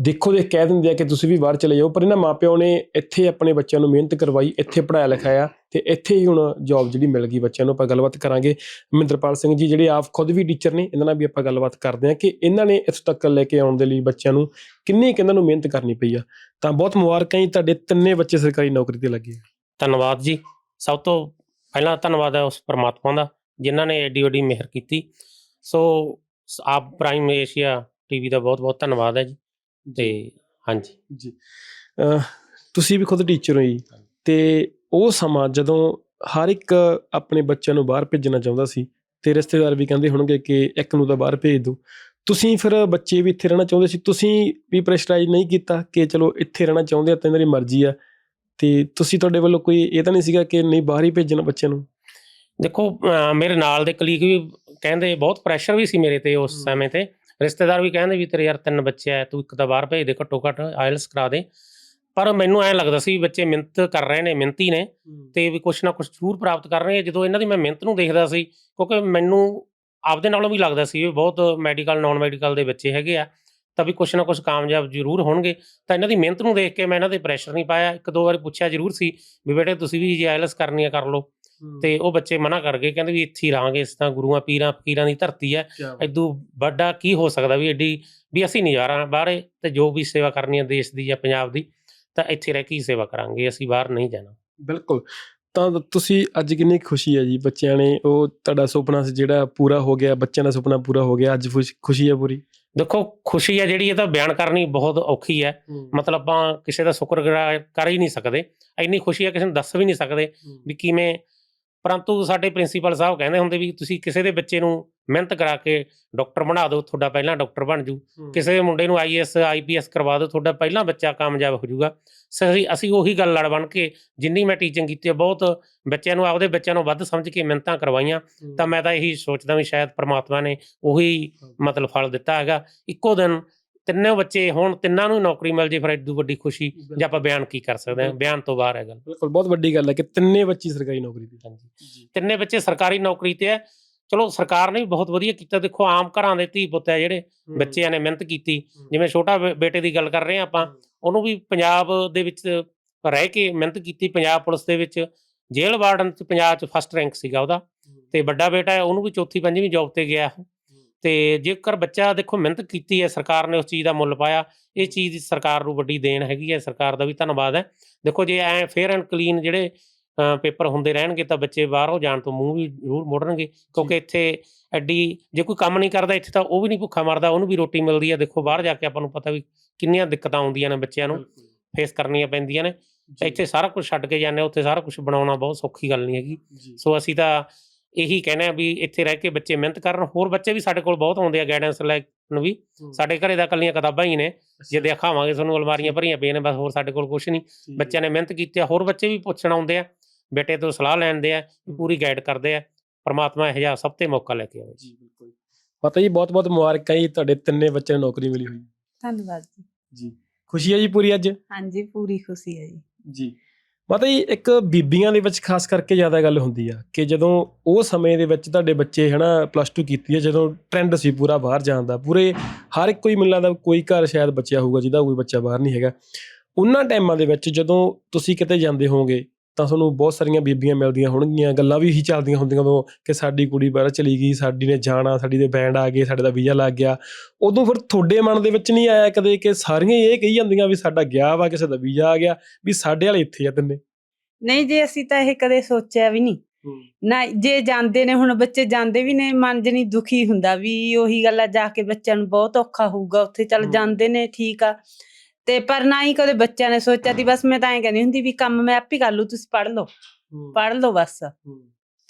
ਦੇਖੋ ਦੇਖ ਕਹਿ ਦਿੰਦੇ ਆ ਕਿ ਤੁਸੀਂ ਵੀ ਬਾਹਰ ਚਲੇ ਜਾਓ ਪਰ ਇਹਨਾਂ ਮਾਪਿਓ ਨੇ ਇੱਥੇ ਆਪਣੇ ਬੱਚਿਆਂ ਨੂੰ ਮਿਹਨਤ ਕਰਵਾਈ ਇੱਥੇ ਪੜਾਇਆ ਲਿਖਾਇਆ ਤੇ ਇੱਥੇ ਹੀ ਹੁਣ ਜੌਬ ਜਿਹੜੀ ਮਿਲ ਗਈ ਬੱਚਿਆਂ ਨੂੰ ਆਪਾਂ ਗੱਲਬਾਤ ਕਰਾਂਗੇ। ਮਹਿੰਦਰਪਾਲ ਸਿੰਘ ਜੀ ਜਿਹੜੇ ਆਪ ਖੁਦ ਵੀ ਟੀਚਰ ਨੇ ਇਹਨਾਂ ਨਾਲ ਵੀ ਆਪਾਂ ਗੱਲਬਾਤ ਕਰਦੇ ਹਾਂ ਕਿ ਇਹਨਾਂ ਨੇ ਇੱਥੇ ਤੱਕ ਲੈ ਕੇ ਆਉਣ ਦੇ ਲਈ ਬੱਚਿਆਂ ਨੂੰ ਕਿੰਨੀ ਕਿੰਨਾਂ ਨੂੰ ਮਿਹਨਤ ਕਰਨੀ ਪਈ ਆ। ਤਾਂ ਬਹੁਤ ਮੁਬਾਰਕਾਂ ਜੀ ਤੁਹਾਡੇ ਤਿੰਨੇ ਬੱਚੇ ਸਰਕਾਰੀ ਨੌਕਰੀ ਤੇ ਲੱਗੇ ਧੰਨਵਾਦ ਜੀ। ਸਭ ਤੋਂ ਪਹਿਲਾਂ ਧੰਨਵਾਦ ਹੈ ਉਸ ਪਰਮਾਤਮਾ ਦਾ ਜਿਨ੍ਹਾਂ ਨੇ ਏਡੀ ਵੱਡੀ ਮਿਹਰ ਕੀਤੀ। ਸੋ ਆਪ ਪ੍ਰਾਈਮ ਏਸ਼ੀਆ ਟੀਵੀ ਦਾ ਬਹੁਤ ਬਹੁਤ ਧੰਨਵਾਦ ਹੈ ਜੀ। ਤੇ ਹਾਂਜੀ। ਜੀ। ਤੁਸੀਂ ਵੀ ਖੁਦ ਟੀਚਰ ਹੋ ਜੀ। ਤੇ ਉਹ ਸਮਾਂ ਜਦੋਂ ਹਰ ਇੱਕ ਆਪਣੇ ਬੱਚਿਆਂ ਨੂੰ ਬਾਹਰ ਭੇਜਣਾ ਚਾਹੁੰਦਾ ਸੀ ਤੇ ਰਿਸ਼ਤੇਦਾਰ ਵੀ ਕਹਿੰਦੇ ਹੋਣਗੇ ਕਿ ਇੱਕ ਨੂੰ ਤਾਂ ਬਾਹਰ ਭੇਜ ਦਿਓ। ਤੁਸੀਂ ਫਿਰ ਬੱਚੇ ਵੀ ਇੱਥੇ ਰਹਿਣਾ ਚਾਹੁੰਦੇ ਸੀ ਤੁਸੀਂ ਵੀ ਪ੍ਰੈਸ਼ਰਾਈਜ਼ ਨਹੀਂ ਕੀਤਾ ਕਿ ਚਲੋ ਇੱਥੇ ਰਹਿਣਾ ਚਾਹੁੰਦੇ ਆ ਤਾਂ ਦੀ ਮਰਜ਼ੀ ਆ। ਤੇ ਤੁਸੀਂ ਤੁਹਾਡੇ ਵੱਲੋਂ ਕੋਈ ਇਹ ਤਾਂ ਨਹੀਂ ਸੀਗਾ ਕਿ ਨਹੀਂ ਬਾਹਰ ਹੀ ਭੇਜਣਾ ਬੱਚਿਆਂ ਨੂੰ? ਦੇਖੋ ਮੇਰੇ ਨਾਲ ਦੇ ਕਲੀਗ ਵੀ ਕਹਿੰਦੇ ਬਹੁਤ ਪ੍ਰੈਸ਼ਰ ਵੀ ਸੀ ਮੇਰੇ ਤੇ ਉਸ। ਸਮੇਂ ਤੇ। ਰਿਸ਼ਤੇਦਾਰ ਵੀ ਕਹਿੰਦੇ ਵੀ ਤੇਰੇ ਯਾਰ ਤਿੰਨ ਬੱਚੇ ਆ ਤੂੰ ਇੱਕ ਤਾਂ ਬਾਹਰ ਭੇਜ ਦੇ ਘੱਟੋ ਘੱਟ ਆਇਲਸ ਕਰਾ ਦੇ। ਪਰ ਮੈਨੂੰ ਐਂ ਲੱਗਦਾ ਸੀ ਵੀ ਬੱਚੇ ਮਿਹਨਤ ਕਰ ਰਹੇ ਨੇ ਮਿਹਨਤੀ ਨੇ ਤੇ ਵੀ ਕੁਛ ਨਾ ਕੁਛ ਜ਼ਰੂਰ ਪ੍ਰਾਪਤ ਕਰ ਰਹੇ ਆ ਜਦੋਂ ਇਹਨਾਂ ਦੀ ਮੈਂ ਮਿਹਨਤ ਨੂੰ ਦੇਖਦਾ ਸੀ ਕਿਉਂਕਿ ਮੈਨੂੰ ਆਪਦੇ ਨਾਲੋਂ ਵੀ ਲੱਗਦਾ ਸੀ ਵੀ ਬਹੁਤ ਮੈਡੀਕਲ ਨਾਨ ਮੈਡੀਕਲ ਦੇ ਬੱਚੇ ਹੈਗੇ ਆ ਤਾਂ ਵੀ ਕੁਛ ਨਾ ਕੁਛ ਕਾਮਯਾਬ ਜ਼ਰੂਰ ਹੋਣਗੇ। ਤਾਂ ਇਹਨਾਂ ਦੀ ਮਿਹਨਤ ਨੂੰ ਦੇਖ ਕੇ ਮੈਂ ਇਹਨਾਂ ਤੇ ਪ੍ਰੈਸ਼ਰ ਨਹੀਂ ਪਾਇਆ। ਇੱਕ ਦੋ ਵਾਰੀ ਪੁੱਛਿਆ ਜ਼ਰੂਰ ਸੀ ਵੀ ਬੇਟੇ ਤੁਸੀਂ ਵੀ ਜੇ ਆਇਲਸ ਕਰਨੀ ਆ ਕਰ ਲਓ। ਤੇ ਉਹ ਬੱਚੇ ਮਨਾ ਕਰ ਗਏ ਕਹਿੰਦੇ ਵੀ ਇੱਥੇ ਹੀ ਰਹਾਂਗੇ ਇਸ ਤਾਂ ਗੁਰੂਆਂ ਪੀਰਾਂ ਫਕੀਰਾਂ ਦੀ ਧਰਤੀ ਹੈ। ਐਦੂ ਵੱਡਾ ਕੀ ਹੋ ਸਕਦਾ ਵੀ ਐਡੀ ਵੀ ਅਸੀਂ ਨਹੀਂ ਜਾਣਾ ਬਾਹਰੇ ਤੇ ਜੋ ਵੀ ਸੇਵਾ ਕਰਨੀ ਹੈ ਦੇਸ਼ ਦੀ ਜਾਂ ਪੰਜਾਬ ਦੀ। ਤਾਂ ਇੱਥੇ ਰਹਿ ਕੇ ਹੀ ਸੇਵਾ ਕਰਾਂਗੇ ਅਸੀਂ ਬਾਹਰ ਨਹੀਂ ਜਾਣਾ। ਬਿਲਕੁਲ। ਤਾਂ ਤੁਸੀਂ ਅੱਜ ਕਿੰਨੀ ਖੁਸ਼ੀ ਹੈ ਜੀ ਬੱਚਿਆਂ ਨੇ ਉਹ ਤੁਹਾਡਾ ਸੁਪਨਾ ਸੀ ਜਿਹੜਾ ਪੂਰਾ ਹੋ ਗਿਆ ਬੱਚਿਆਂ ਦਾ ਸੁਪਨਾ ਪੂਰਾ ਹੋ ਗਿਆ ਅੱਜ ਖੁਸ਼- ਖੁਸ਼ੀ ਹੈ ਪੂਰੀ? ਦੇਖੋ ਖੁਸ਼ੀ ਹੈ ਜਿਹੜੀ ਇਹ ਤਾਂ ਬਿਆਨ ਕਰਨੀ ਬਹੁਤ ਔਖੀ ਹੈ। ਮਤਲਬ ਆਪਾਂ ਕਿਸੇ ਦਾ ਸ਼ੁਕਰਗੁਜ਼ਾਰ ਕਰ ਹੀ ਨਹੀਂ ਸਕਦੇ ਇੰਨੀ ਖੁਸ਼ੀ ਹੈ ਕਿਸੇ ਨੂੰ ਦੱਸ ਵੀ ਨਹੀਂ ਸਕਦੇ ਵੀ ਕਿਵੇਂ ਪਰੰਤੂ ਸਾਡੇ ਪ੍ਰਿੰਸੀਪਲ ਸਾਹਿਬ ਕਹਿੰਦੇ ਹੁੰਦੇ ਵੀ ਤੁਸੀਂ ਕਿਸੇ ਦੇ ਬੱਚੇ ਨੂੰ ਮਿਹਨਤ ਕਰਾ ਕੇ ਡਾਕਟਰ ਬਣਾ ਦਿਓ ਤੁਹਾਡਾ ਪਹਿਲਾਂ ਡਾਕਟਰ ਬਣ ਜੂ। ਕਿਸੇ ਮੁੰਡੇ ਨੂੰ ਆਈਐਸ ਆਈਪੀਐਸ ਕਰਵਾ ਦਿਓ ਤੁਹਾਡਾ ਪਹਿਲਾਂ ਬੱਚਾ ਕਾਮਯਾਬ ਹੋ ਜਾਊਗਾ ਸਹੀ ਅਸੀਂ ਉਹੀ ਗੱਲ ਲੜ ਬਣ ਕੇ ਜਿੰਨੀ ਮੈਂ ਟੀਚਿੰਗ ਕੀਤੀ ਹੈ ਬਹੁਤ ਬੱਚਿਆਂ ਨੂੰ ਆਪਦੇ ਬੱਚਿਆਂ ਨੂੰ ਵੱਧ ਸਮਝ ਕੇ ਮਿਹਨਤਾਂ ਕਰਵਾਈਆਂ। ਤਾਂ ਮੈਂ ਤਾਂ ਇਹੀ ਸੋਚਦਾ ਵੀ ਸ਼ਾਇਦ ਪ੍ਰਮਾਤਮਾ ਨੇ ਉਹੀ ਮਤਲਬ ਫਲ ਦਿੱਤਾ ਹੈਗਾ। ਇੱਕੋ ਦਿਨ ਤਿੰਨੇ ਬੱਚੇ ਹੁਣ ਤਿੰਨਾਂ ਨੂੰ ਨੌਕਰੀ ਮਿਲ ਜੇ ਫਿਰ ਇਦੋਂ ਵੱਡੀ ਖੁਸ਼ੀ ਜਾਂ ਆਪਾਂ ਬਿਆਨ ਕੀ ਕਰ ਸਕਦੇ ਹਾਂ? ਬਿਆਨ ਤੋਂ ਬਾਹਰ ਹੈ ਗੱਲ। ਬਿਲਕੁਲ ਬਹੁਤ ਵੱਡੀ ਗੱਲ ਹੈ ਕਿ ਤਿੰਨੇ ਬੱਚੇ ਸਰਕਾਰੀ ਨੌਕਰੀ ਤੇ ਹਾਂਜੀ। ਤਿੰਨੇ ਬੱਚੇ ਸਰਕਾਰੀ ਨੌਕਰੀ ਤੇ ਹੈ। ਚਲੋ ਸਰਕਾਰ ਨੇ ਵੀ ਬਹੁਤ ਵਧੀਆ ਕੀਤਾ। ਦੇਖੋ ਆਮ ਘਰਾਂ ਦੇ ਧੀ ਪੁੱਤ ਹੈ ਜਿਹੜੇ ਬੱਚਿਆਂ ਨੇ ਮਿਹਨਤ ਕੀਤੀ। ਜਿਵੇਂ ਛੋਟਾ ਬੇਟੇ ਦੀ ਗੱਲ ਕਰ ਰਹੇ ਹਾਂ ਆਪਾਂ ਉਹਨੂੰ ਵੀ ਪੰਜਾਬ ਦੇ ਵਿੱਚ ਰਹਿ ਕੇ ਮਿਹਨਤ ਕੀਤੀ ਪੰਜਾਬ ਪੁਲਿਸ ਦੇ ਵਿੱਚ। ਜੇਲ੍ਹ ਵਾਰਡਨ ਚ ਪੰਜਾਬ ਚ ਫਸਟ ਰੈਂਕ ਸੀਗਾ ਉਹਦਾ। ਤੇ ਵੱਡਾ ਬੇਟਾ ਹੈ ਉਹਨੂੰ ਵੀ ਚੌਥੀ ਪੰਜਵੀਂ ਜੌਬ ਤੇ ਗਿਆ। ਉਹ। ਤੇ ਜੇਕਰ ਬੱਚਾ ਦੇਖੋ ਮਿਹਨਤ ਕੀਤੀ ਹੈ ਸਰਕਾਰ ਨੇ ਉਸ ਚੀਜ਼ ਦਾ ਮੁੱਲ ਪਾਇਆ। ਇਹ ਚੀਜ਼ ਸਰਕਾਰ ਨੂੰ ਵੱਡੀ ਦੇਣ ਹੈਗੀ ਹੈ ਸਰਕਾਰ ਦਾ ਵੀ ਧੰਨਵਾਦ ਹੈ। ਦੇਖੋ ਜੇ ਐ ਫੇਅਰ ਐਂਡ ਕਲੀਨ ਜਿਹੜੇ ਪੇਪਰ ਹੁੰਦੇ ਰਹਿਣਗੇ ਤਾਂ ਬੱਚੇ ਬਾਹਰੋਂ ਜਾਣ ਤੋਂ ਮੂੰਹ ਵੀ ਜ਼ਰੂਰ ਮੋੜਨਗੇ ਕਿਉਂਕਿ ਇੱਥੇ ਐਡੀ ਜੇ ਕੋਈ ਕੰਮ ਨਹੀਂ ਕਰਦਾ ਇੱਥੇ ਤਾਂ ਉਹ ਵੀ ਨਹੀਂ ਭੁੱਖਾ ਮਰਦਾ ਉਹਨੂੰ ਵੀ ਰੋਟੀ ਮਿਲਦੀ ਹੈ ਦੇਖੋ ਬਾਹਰ ਜਾ ਕੇ ਆਪਾਂ ਨੂੰ ਪਤਾ ਵੀ ਕਿੰਨੀਆਂ ਦਿੱਕਤਾਂ ਆਉਂਦੀਆਂ ਨੇ ਬੱਚਿਆਂ ਨੂੰ ਫੇਸ ਕਰਨੀਆਂ ਪੈਂਦੀਆਂ ਨੇ। ਇੱਥੇ ਸਾਰਾ ਕੁਝ ਛੱਡ ਕੇ ਜਾਂਦੇ ਉੱਥੇ ਸਾਰਾ ਕੁਝ ਬਣਾਉਣਾ ਬਹੁਤ ਸੌਖੀ ਗੱਲ ਨਹੀਂ ਹੈਗੀ। ਸੋ ਅਸੀਂ ਤਾਂ ਇਹੀ ਕਹਿੰਦੇ ਆ ਵੀ ਇੱਥੇ ਰਹਿ ਕੇ ਬੱਚੇ ਮਿਹਨਤ ਕਰਨ। ਹੋਰ ਬੱਚੇ ਵੀ ਸਾਡੇ ਕੋਲ ਬਹੁਤ ਆਉਂਦੇ ਆ ਗਾਈਡੈਂਸ ਲੈ ਨੂੰ ਵੀ। ਸਾਡੇ ਘਰੇ ਦਾ ਕੱਲੀਆਂ ਕਿਤਾਬਾਂ ਹੀ ਨੇ। ਜੇ ਦਿਖਾਵਾਂਗੇ ਤੁਹਾਨੂੰ ਅਲਮਾਰੀਆਂ ਭਰੀਆਂ ਪਈਆਂ ਨੇ ਬਸ ਹੋਰ ਸਾਡੇ ਕੋਲ ਕੁਝ ਨਹੀਂ। ਬੱਚਿਆਂ ਨੇ ਮਿਹਨਤ ਕੀਤੀ ਆ ਹੋਰ ਬੱਚੇ ਵੀ ਪੁੱਛਣ ਆਉਂਦੇ ਆ। ਬੇਟੇ ਤੋਂ ਸਲਾਹ ਲੈਂਦੇ ਆ ਪੂਰੀ ਗਾਈਡ ਕਰਦੇ ਆ। ਪਰਮਾਤਮਾ ਇਹ ਜਿਹਾ ਸਭ ਤੇ ਮੌਕਾ ਲੈ ਕੇ ਆਵੇ ਜੀ। ਬਿਲਕੁਲ। ਪਤਾ ਜੀ ਬਹੁਤ ਬਹੁਤ ਮੁਬਾਰਕਾਂ ਜੀ ਤੁਹਾਡੇ ਤਿੰਨੇ ਬੱਚਿਆਂ ਨੂੰ ਨੌਕਰੀ ਮਿਲੀ ਹੋਈ। ਧੰਨਵਾਦ ਜੀ। ਜੀ। ਖੁਸ਼ੀ ਹੈ ਜੀ ਪੂਰੀ ਅੱਜ? ਹਾਂਜੀ ਪੂਰੀ ਖੁਸ਼ੀ ਹੈ ਜੀ। ਜੀ। ਮਾਤਾ ਜੀ ਇੱਕ ਬੀਬੀਆਂ ਦੇ ਵਿੱਚ ਖਾਸ ਕਰਕੇ ਜ਼ਿਆਦਾ ਗੱਲ ਹੁੰਦੀ ਆ ਕਿ ਜਦੋਂ ਉਹ ਸਮੇਂ ਦੇ ਵਿੱਚ ਤੁਹਾਡੇ ਬੱਚੇ ਹਨਾ ਪਲੱਸ 2 ਕੀਤੀ ਹੈ ਜਦੋਂ ਟ੍ਰੈਂਡ ਸੀ ਪੂਰਾ ਬਾਹਰ ਜਾਣ ਦਾ ਪੂਰੇ ਹਰ ਇੱਕ ਕੋਈ ਮੈਨੂੰ ਲੱਗਦਾ ਕੋਈ ਘਰ ਸ਼ਾਇਦ ਬੱਚਾ ਹੋਊਗਾ ਜਿਹਦਾ ਕੋਈ ਬੱਚਾ ਬਾਹਰ ਨਹੀਂ ਹੈਗਾ। ਉਹਨਾਂ ਟਾਈਮਾਂ ਦੇ ਵਿੱਚ ਜਦੋਂ ਤੁਸੀਂ ਕਿਤੇ ਜਾਂਦੇ ਹੋਵੋਗੇ ਤਾਂ ਤੁਹਾਨੂੰ ਬਹੁਤ ਸਾਰੀਆਂ ਬੀਬੀਆਂ ਮਿਲਦੀਆਂ ਹੋਣਗੀਆਂ ਗੱਲਾਂ ਵੀ ਇਹੀ ਚੱਲਦੀਆਂ ਹੁੰਦੀਆਂ ਉਦੋਂ ਕਿ ਸਾਡੀ ਕੁੜੀ ਬਾਹਰ ਚਲੀ ਗਈ ਸਾਡੀ ਨੇ ਜਾਣਾ ਸਾਡੀ ਦੇ ਬੈਂਡ ਆ ਗਏ ਸਾਡੇ ਦਾ ਵੀਜ਼ਾ ਲੱਗ ਗਿਆ। ਉਦੋਂ ਫਿਰ ਤੁਹਾਡੇ ਮਨ ਦੇ ਵਿੱਚ ਨਹੀਂ ਆਇਆ ਕਦੇ ਕਿ ਸਾਰੀਆਂ ਇਹ ਕਹੀ ਜਾਂਦੀਆਂ ਵੀ ਸਾਡਾ ਗਿਆ ਵਾ ਕਿਸੇ ਦਾ ਵੀਜ਼ਾ ਆ ਗਿਆ ਵੀ ਸਾਡੇ ਵਾਲੇ ਇੱਥੇ ਆ ਤਿੰਨੇ? ਨਹੀਂ ਜੀ ਅਸੀਂ ਤਾਂ ਇਹ ਕਦੇ ਸੋਚਿਆ ਵੀ ਨਹੀਂ। ਨਾ ਜੇ ਜਾਂਦੇ ਨੇ ਹੁਣ ਬੱਚੇ ਜਾਂਦੇ ਵੀ ਨੇ ਮਨ ਜਣੀ ਦੁਖੀ ਹੁੰਦਾ ਵੀ ਉਹੀ ਗੱਲ ਆ ਜਾ ਕੇ ਬੱਚਿਆਂ ਨੂੰ ਬਹੁਤ ਔਖਾ ਹੋਊਗਾ ਉੱਥੇ ਚੱਲ। ਜਾਂਦੇ ਨੇ ਠੀਕ ਆ। ਤੇ ਪਰ ਨਾ ਹੀ ਕਦੇ ਬੱਚਿਆਂ ਨੇ ਸੋਚਿਆ ਦੀ ਬਸ ਮੈਂ ਤਾਂ ਐਂ ਕਹਿੰਦੀ ਹੁੰਦੀ ਵੀ ਕੰਮ ਮੈਂ ਆਪ ਹੀ ਕਰ ਲੂ ਤੁਸੀਂ ਪੜ੍ਹ ਲਓ। ਪੜ੍ਹ ਲਓ ਬਸ।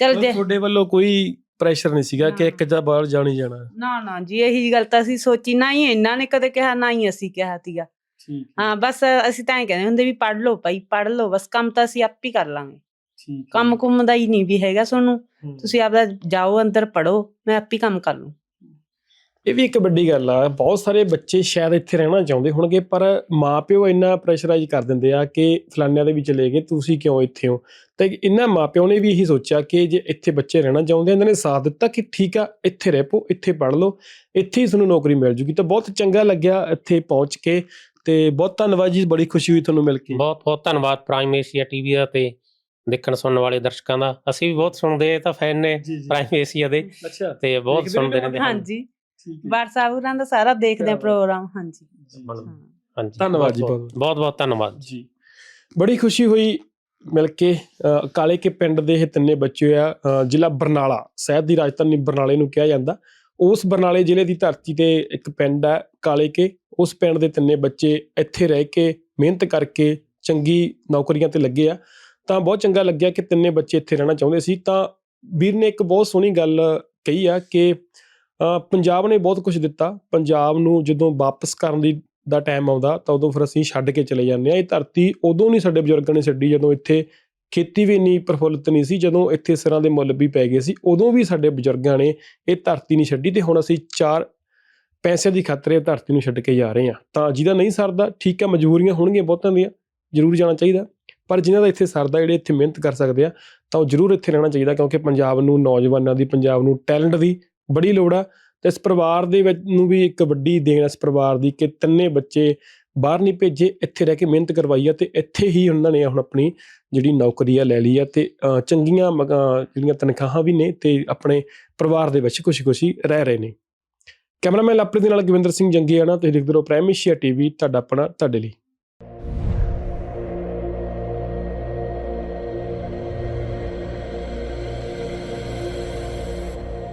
ਚੱਲ ਜੇ ਤੁਹਾਡੇ ਵੱਲੋਂ ਕੋਈ ਪ੍ਰੈਸ਼ਰ ਨਹੀਂ ਸੀਗਾ ਕਿ। ਇੱਕ ਜਾਂ ਬਾਹਰ ਜਾਣੀ ਜਾਣਾ। ਨਾ ਨਾ ਜੀ ਇਹੀ ਗੱਲ ਤਾਂ ਅਸੀਂ ਸੋਚੀ ਨਾ ਹੀ ਇਹਨਾਂ ਨੇ ਕਦੇ ਕਿਹਾ ਨਾ ਹੀ ਅਸੀਂ ਕਿਹਾ ਤੀਗਾ ਠੀਕ ਹਾਂ। ਬਸ ਅਸੀਂ ਤਾਂ ਐਂ ਕਹਿੰਦੇ ਹੁੰਦੇ ਵੀ ਪੜ੍ਹ ਲਓ ਭਾਈ ਪੜ੍ਹ ਲਓ ਬਸ ਕੰਮ ਤਾਂ ਅਸੀਂ ਆਪ ਹੀ ਕਰ ਲਾਂਗੇ। ਠੀਕ ਕੰਮ ਕੁੰਮ ਦਾ ਹੀ ਨਹੀਂ ਵੀ ਹੈਗਾ ਤੁਹਾਨੂੰ ਤੁਸੀਂ ਆਪਦਾ ਜਾਓ ਅੰਦਰ ਪੜੋ ਮੈਂ ਆਪ ਹੀ ਕੰਮ ਕਰ ਲੂੰ ਇਹ ਵੀ ਇੱਕ ਵੱਡੀ ਗੱਲ ਆ ਬਹੁਤ ਸਾਰੇ ਬੱਚੇ ਸ਼ਾਇਦ ਇੱਥੇ ਰਹਿਣਾ ਚਾਹੁੰਦੇ ਹੋਣਗੇ ਪਰ ਮਾਪਿਓ ਇੰਨਾ ਪ੍ਰੈਸ਼ਰਾਈਜ਼ ਕਰ ਦਿੰਦੇ ਆ ਕਿ ਫਲਾਨਿਆਂ ਦੇ ਵੀ ਚਲੇ ਗਏ ਤੁਸੀਂ ਕਿਉਂ ਇੱਥੇ ਹੋ? ਤੇ ਇਹਨਾਂ ਮਾਪਿਓ ਨੇ ਵੀ ਇਹੀ ਸੋਚਿਆ ਕਿ ਜੇ ਇੱਥੇ ਬੱਚੇ ਰਹਿਣਾ ਚਾਹੁੰਦੇ ਆ ਇਹਨਾਂ ਨੇ ਸਾਥ ਦਿੱਤਾ ਕਿ ਠੀਕ ਆ ਇੱਥੇ ਰਹਿ ਪਓ ਇੱਥੇ ਪੜ ਲਓ ਇੱਥੇ ਹੀ ਤੁਹਾਨੂੰ ਨੌਕਰੀ ਮਿਲ ਜੂਗੀ। ਤਾਂ ਬਹੁਤ ਚੰਗਾ ਲੱਗਿਆ ਇੱਥੇ ਪਹੁੰਚ ਕੇ ਤੇ ਬਹੁਤ ਧੰਨਵਾਦ ਜੀ ਬੜੀ ਖੁਸ਼ੀ ਹੋਈ ਤੁਹਾਨੂੰ ਮਿਲ ਕੇ। ਬਹੁਤ ਬਹੁਤ ਧੰਨਵਾਦ ਪ੍ਰਾਈਮ ਏਸ਼ੀਆ ਟੀਵੀ ਦਾ ਤੇ ਦੇਖਣ ਸੁਣਨ ਵਾਲੇ ਦਰਸ਼ਕਾਂ ਦਾ। ਅਸੀਂ ਵੀ ਬਹੁਤ ਸੁਣਦੇ ਇਹ ਤਾਂ ਫੈਨ ਨੇ ਪ੍ਰਾਈਮ ਏਸ਼ੀਆ ਦੇ ਤੇ ਬਹੁਤ ਸੁਣਦੇ ਹਨ ਹਾਂਜੀ। WhatsApp ਉਹਨਾਂ ਦਾ ਸਾਰਾ ਦੇਖਦੇ ਆ। ਪ੍ਰੋਗਰਾਮ ਹਾਂਜੀ। ਹਾਂਜੀ। ਧੰਨਵਾਦ ਜੀ, ਬਹੁਤ ਬਹੁਤ ਧੰਨਵਾਦ ਜੀ। ਬੜੀ ਖੁਸ਼ੀ ਹੋਈ ਮਿਲ ਕੇ ਕਾਲੇ ਕੇ ਪਿੰਡ ਦੇ ਇਹ ਤਿੰਨੇ ਬੱਚੇ ਆ ਜ਼ਿਲ੍ਹਾ ਬਰਨਾਲਾ ਸ਼ਹਿਰ ਦੀ ਰਾਜਧਾਨੀ ਬਰਨਾਲੇ ਨੂੰ ਕਿਹਾ ਜਾਂਦਾ। ਉਸ ਬਰਨਾਲੇ ਜ਼ਿਲ੍ਹੇ ਦੀ ਧਰਤੀ ਤੇ ਇੱਕ ਪਿੰਡ ਹੈ ਕਾਲੇ ਕੇ। ਉਸ ਪਿੰਡ ਦੇ ਤਿੰਨੇ ਬੱਚੇ ਇੱਥੇ ਰਹਿ ਕੇ ਮਿਹਨਤ ਕਰਕੇ ਚੰਗੀ ਨੌਕਰੀਆਂ ਤੇ ਲੱਗੇ ਆ। ਤਾਂ ਬਹੁਤ ਚੰਗਾ ਲੱਗਿਆ ਕਿ ਤਿੰਨੇ ਬੱਚੇ ਇੱਥੇ ਰਹਿਣਾ ਚਾਹੁੰਦੇ ਸੀ। ਤਾਂ ਵੀਰ ਨੇ ਇੱਕ ਬਹੁਤ ਸੋਹਣੀ ਗੱਲ ਕਹੀ ਆ ਕਿ ਪੰਜਾਬ ਨੇ ਬਹੁਤ ਕੁਝ ਦਿੱਤਾ। ਪੰਜਾਬ ਨੂੰ ਜਦੋਂ ਵਾਪਸ ਕਰਨ ਦੀ ਦਾ ਟਾਈਮ ਆਉਂਦਾ ਤਾਂ ਉਦੋਂ ਫਿਰ ਅਸੀਂ ਛੱਡ ਕੇ ਚਲੇ ਜਾਂਦੇ ਆ ਇਹ ਧਰਤੀ ਉਦੋਂ ਨਹੀਂ ਸਾਡੇ ਬਜ਼ੁਰਗਾਂ ਨੇ ਛੱਡੀ ਜਦੋਂ ਇੱਥੇ ਖੇਤੀ ਵੀ ਇੰਨੀ ਪ੍ਰਫੁੱਲਤ ਨਹੀਂ ਸੀ, ਜਦੋਂ ਇੱਥੇ ਸਿਰਾਂ ਦੇ ਮੁੱਲ ਵੀ ਪੈ ਗਏ ਸੀ, ਉਦੋਂ ਵੀ ਸਾਡੇ ਬਜ਼ੁਰਗਾਂ ਨੇ ਇਹ ਧਰਤੀ ਨਹੀਂ ਛੱਡੀ ਤੇ ਹੁਣ ਅਸੀਂ ਚਾਰ ਪੈਸੇ ਦੀ ਖਾਤਰ ਇਹ ਧਰਤੀ ਨੂੰ ਛੱਡ ਕੇ ਜਾ ਰਹੇ ਹਾਂ। ਤਾਂ ਜਿਹਦਾ ਨਹੀਂ ਸਰਦਾ, ਠੀਕ ਹੈ, ਮਜਬੂਰੀਆਂ ਹੋਣਗੀਆਂ ਬਹੁਤਾਂ ਦੀਆਂ, ਜ਼ਰੂਰ ਜਾਣਾ ਚਾਹੀਦਾ। ਪਰ ਜਿਨ੍ਹਾਂ ਦਾ ਇੱਥੇ ਸਰਦਾ, ਜਿਹੜੇ ਇੱਥੇ ਮਿਹਨਤ ਕਰ ਸਕਦੇ ਆ, ਤਾਂ ਉਹ ਜ਼ਰੂਰ ਇੱਥੇ ਰਹਿਣਾ ਚਾਹੀਦਾ ਕਿਉਂਕਿ ਪੰਜਾਬ ਨੂੰ ਨੌਜਵਾਨਾਂ ਦੀ, ਪੰਜਾਬ ਨੂੰ ਟੈਲੈਂਟ ਦੀ ਬੜੀ ਲੋੜ ਆ। ਤੇ ਇਸ ਪਰਿਵਾਰ ਦੇ ਵਿੱਚ ਨੂੰ ਵੀ ਇੱਕ ਵੱਡੀ ਦੇਣ ਇਸ ਪਰਿਵਾਰ ਦੀ ਕਿ ਤਿੰਨੇ ਬੱਚੇ ਬਾਹਰ ਨਹੀਂ ਭੇਜੇ, ਇੱਥੇ ਰਹਿ ਕੇ ਮਿਹਨਤ ਕਰਵਾਈ ਆ ਤੇ ਇੱਥੇ ਹੀ ਉਹਨਾਂ ਨੇ ਹੁਣ ਆਪਣੀ ਜਿਹੜੀ ਨੌਕਰੀ ਆ ਲੈ ਲਈ ਆ ਤੇ ਚੰਗੀਆਂ ਮ- ਜਿਹੜੀਆਂ ਤਨਖਾਹਾਂ ਵੀ ਨੇ ਤੇ ਆਪਣੇ ਪਰਿਵਾਰ ਦੇ ਵਿੱਚ ਖੁਸ਼ੀ-ਖੁਸ਼ੀ ਰਹਿ ਰਹੇ ਨੇ। ਕੈਮਰਾਮੈਨ ਆਪਣੇ ਦੇ ਨਾਲ ਗਵਿੰਦਰ ਸਿੰਘ ਜੰਗੀਆਣਾ, ਤੁਸੀਂ ਦੇਖਦੇ ਰਹੋ ਪ੍ਰਾਈਮ ਏਸ਼ੀਆ ਟੀਵੀ, ਤੁਹਾਡਾ ਆਪਣਾ, ਤੁਹਾਡੇ ਲਈ।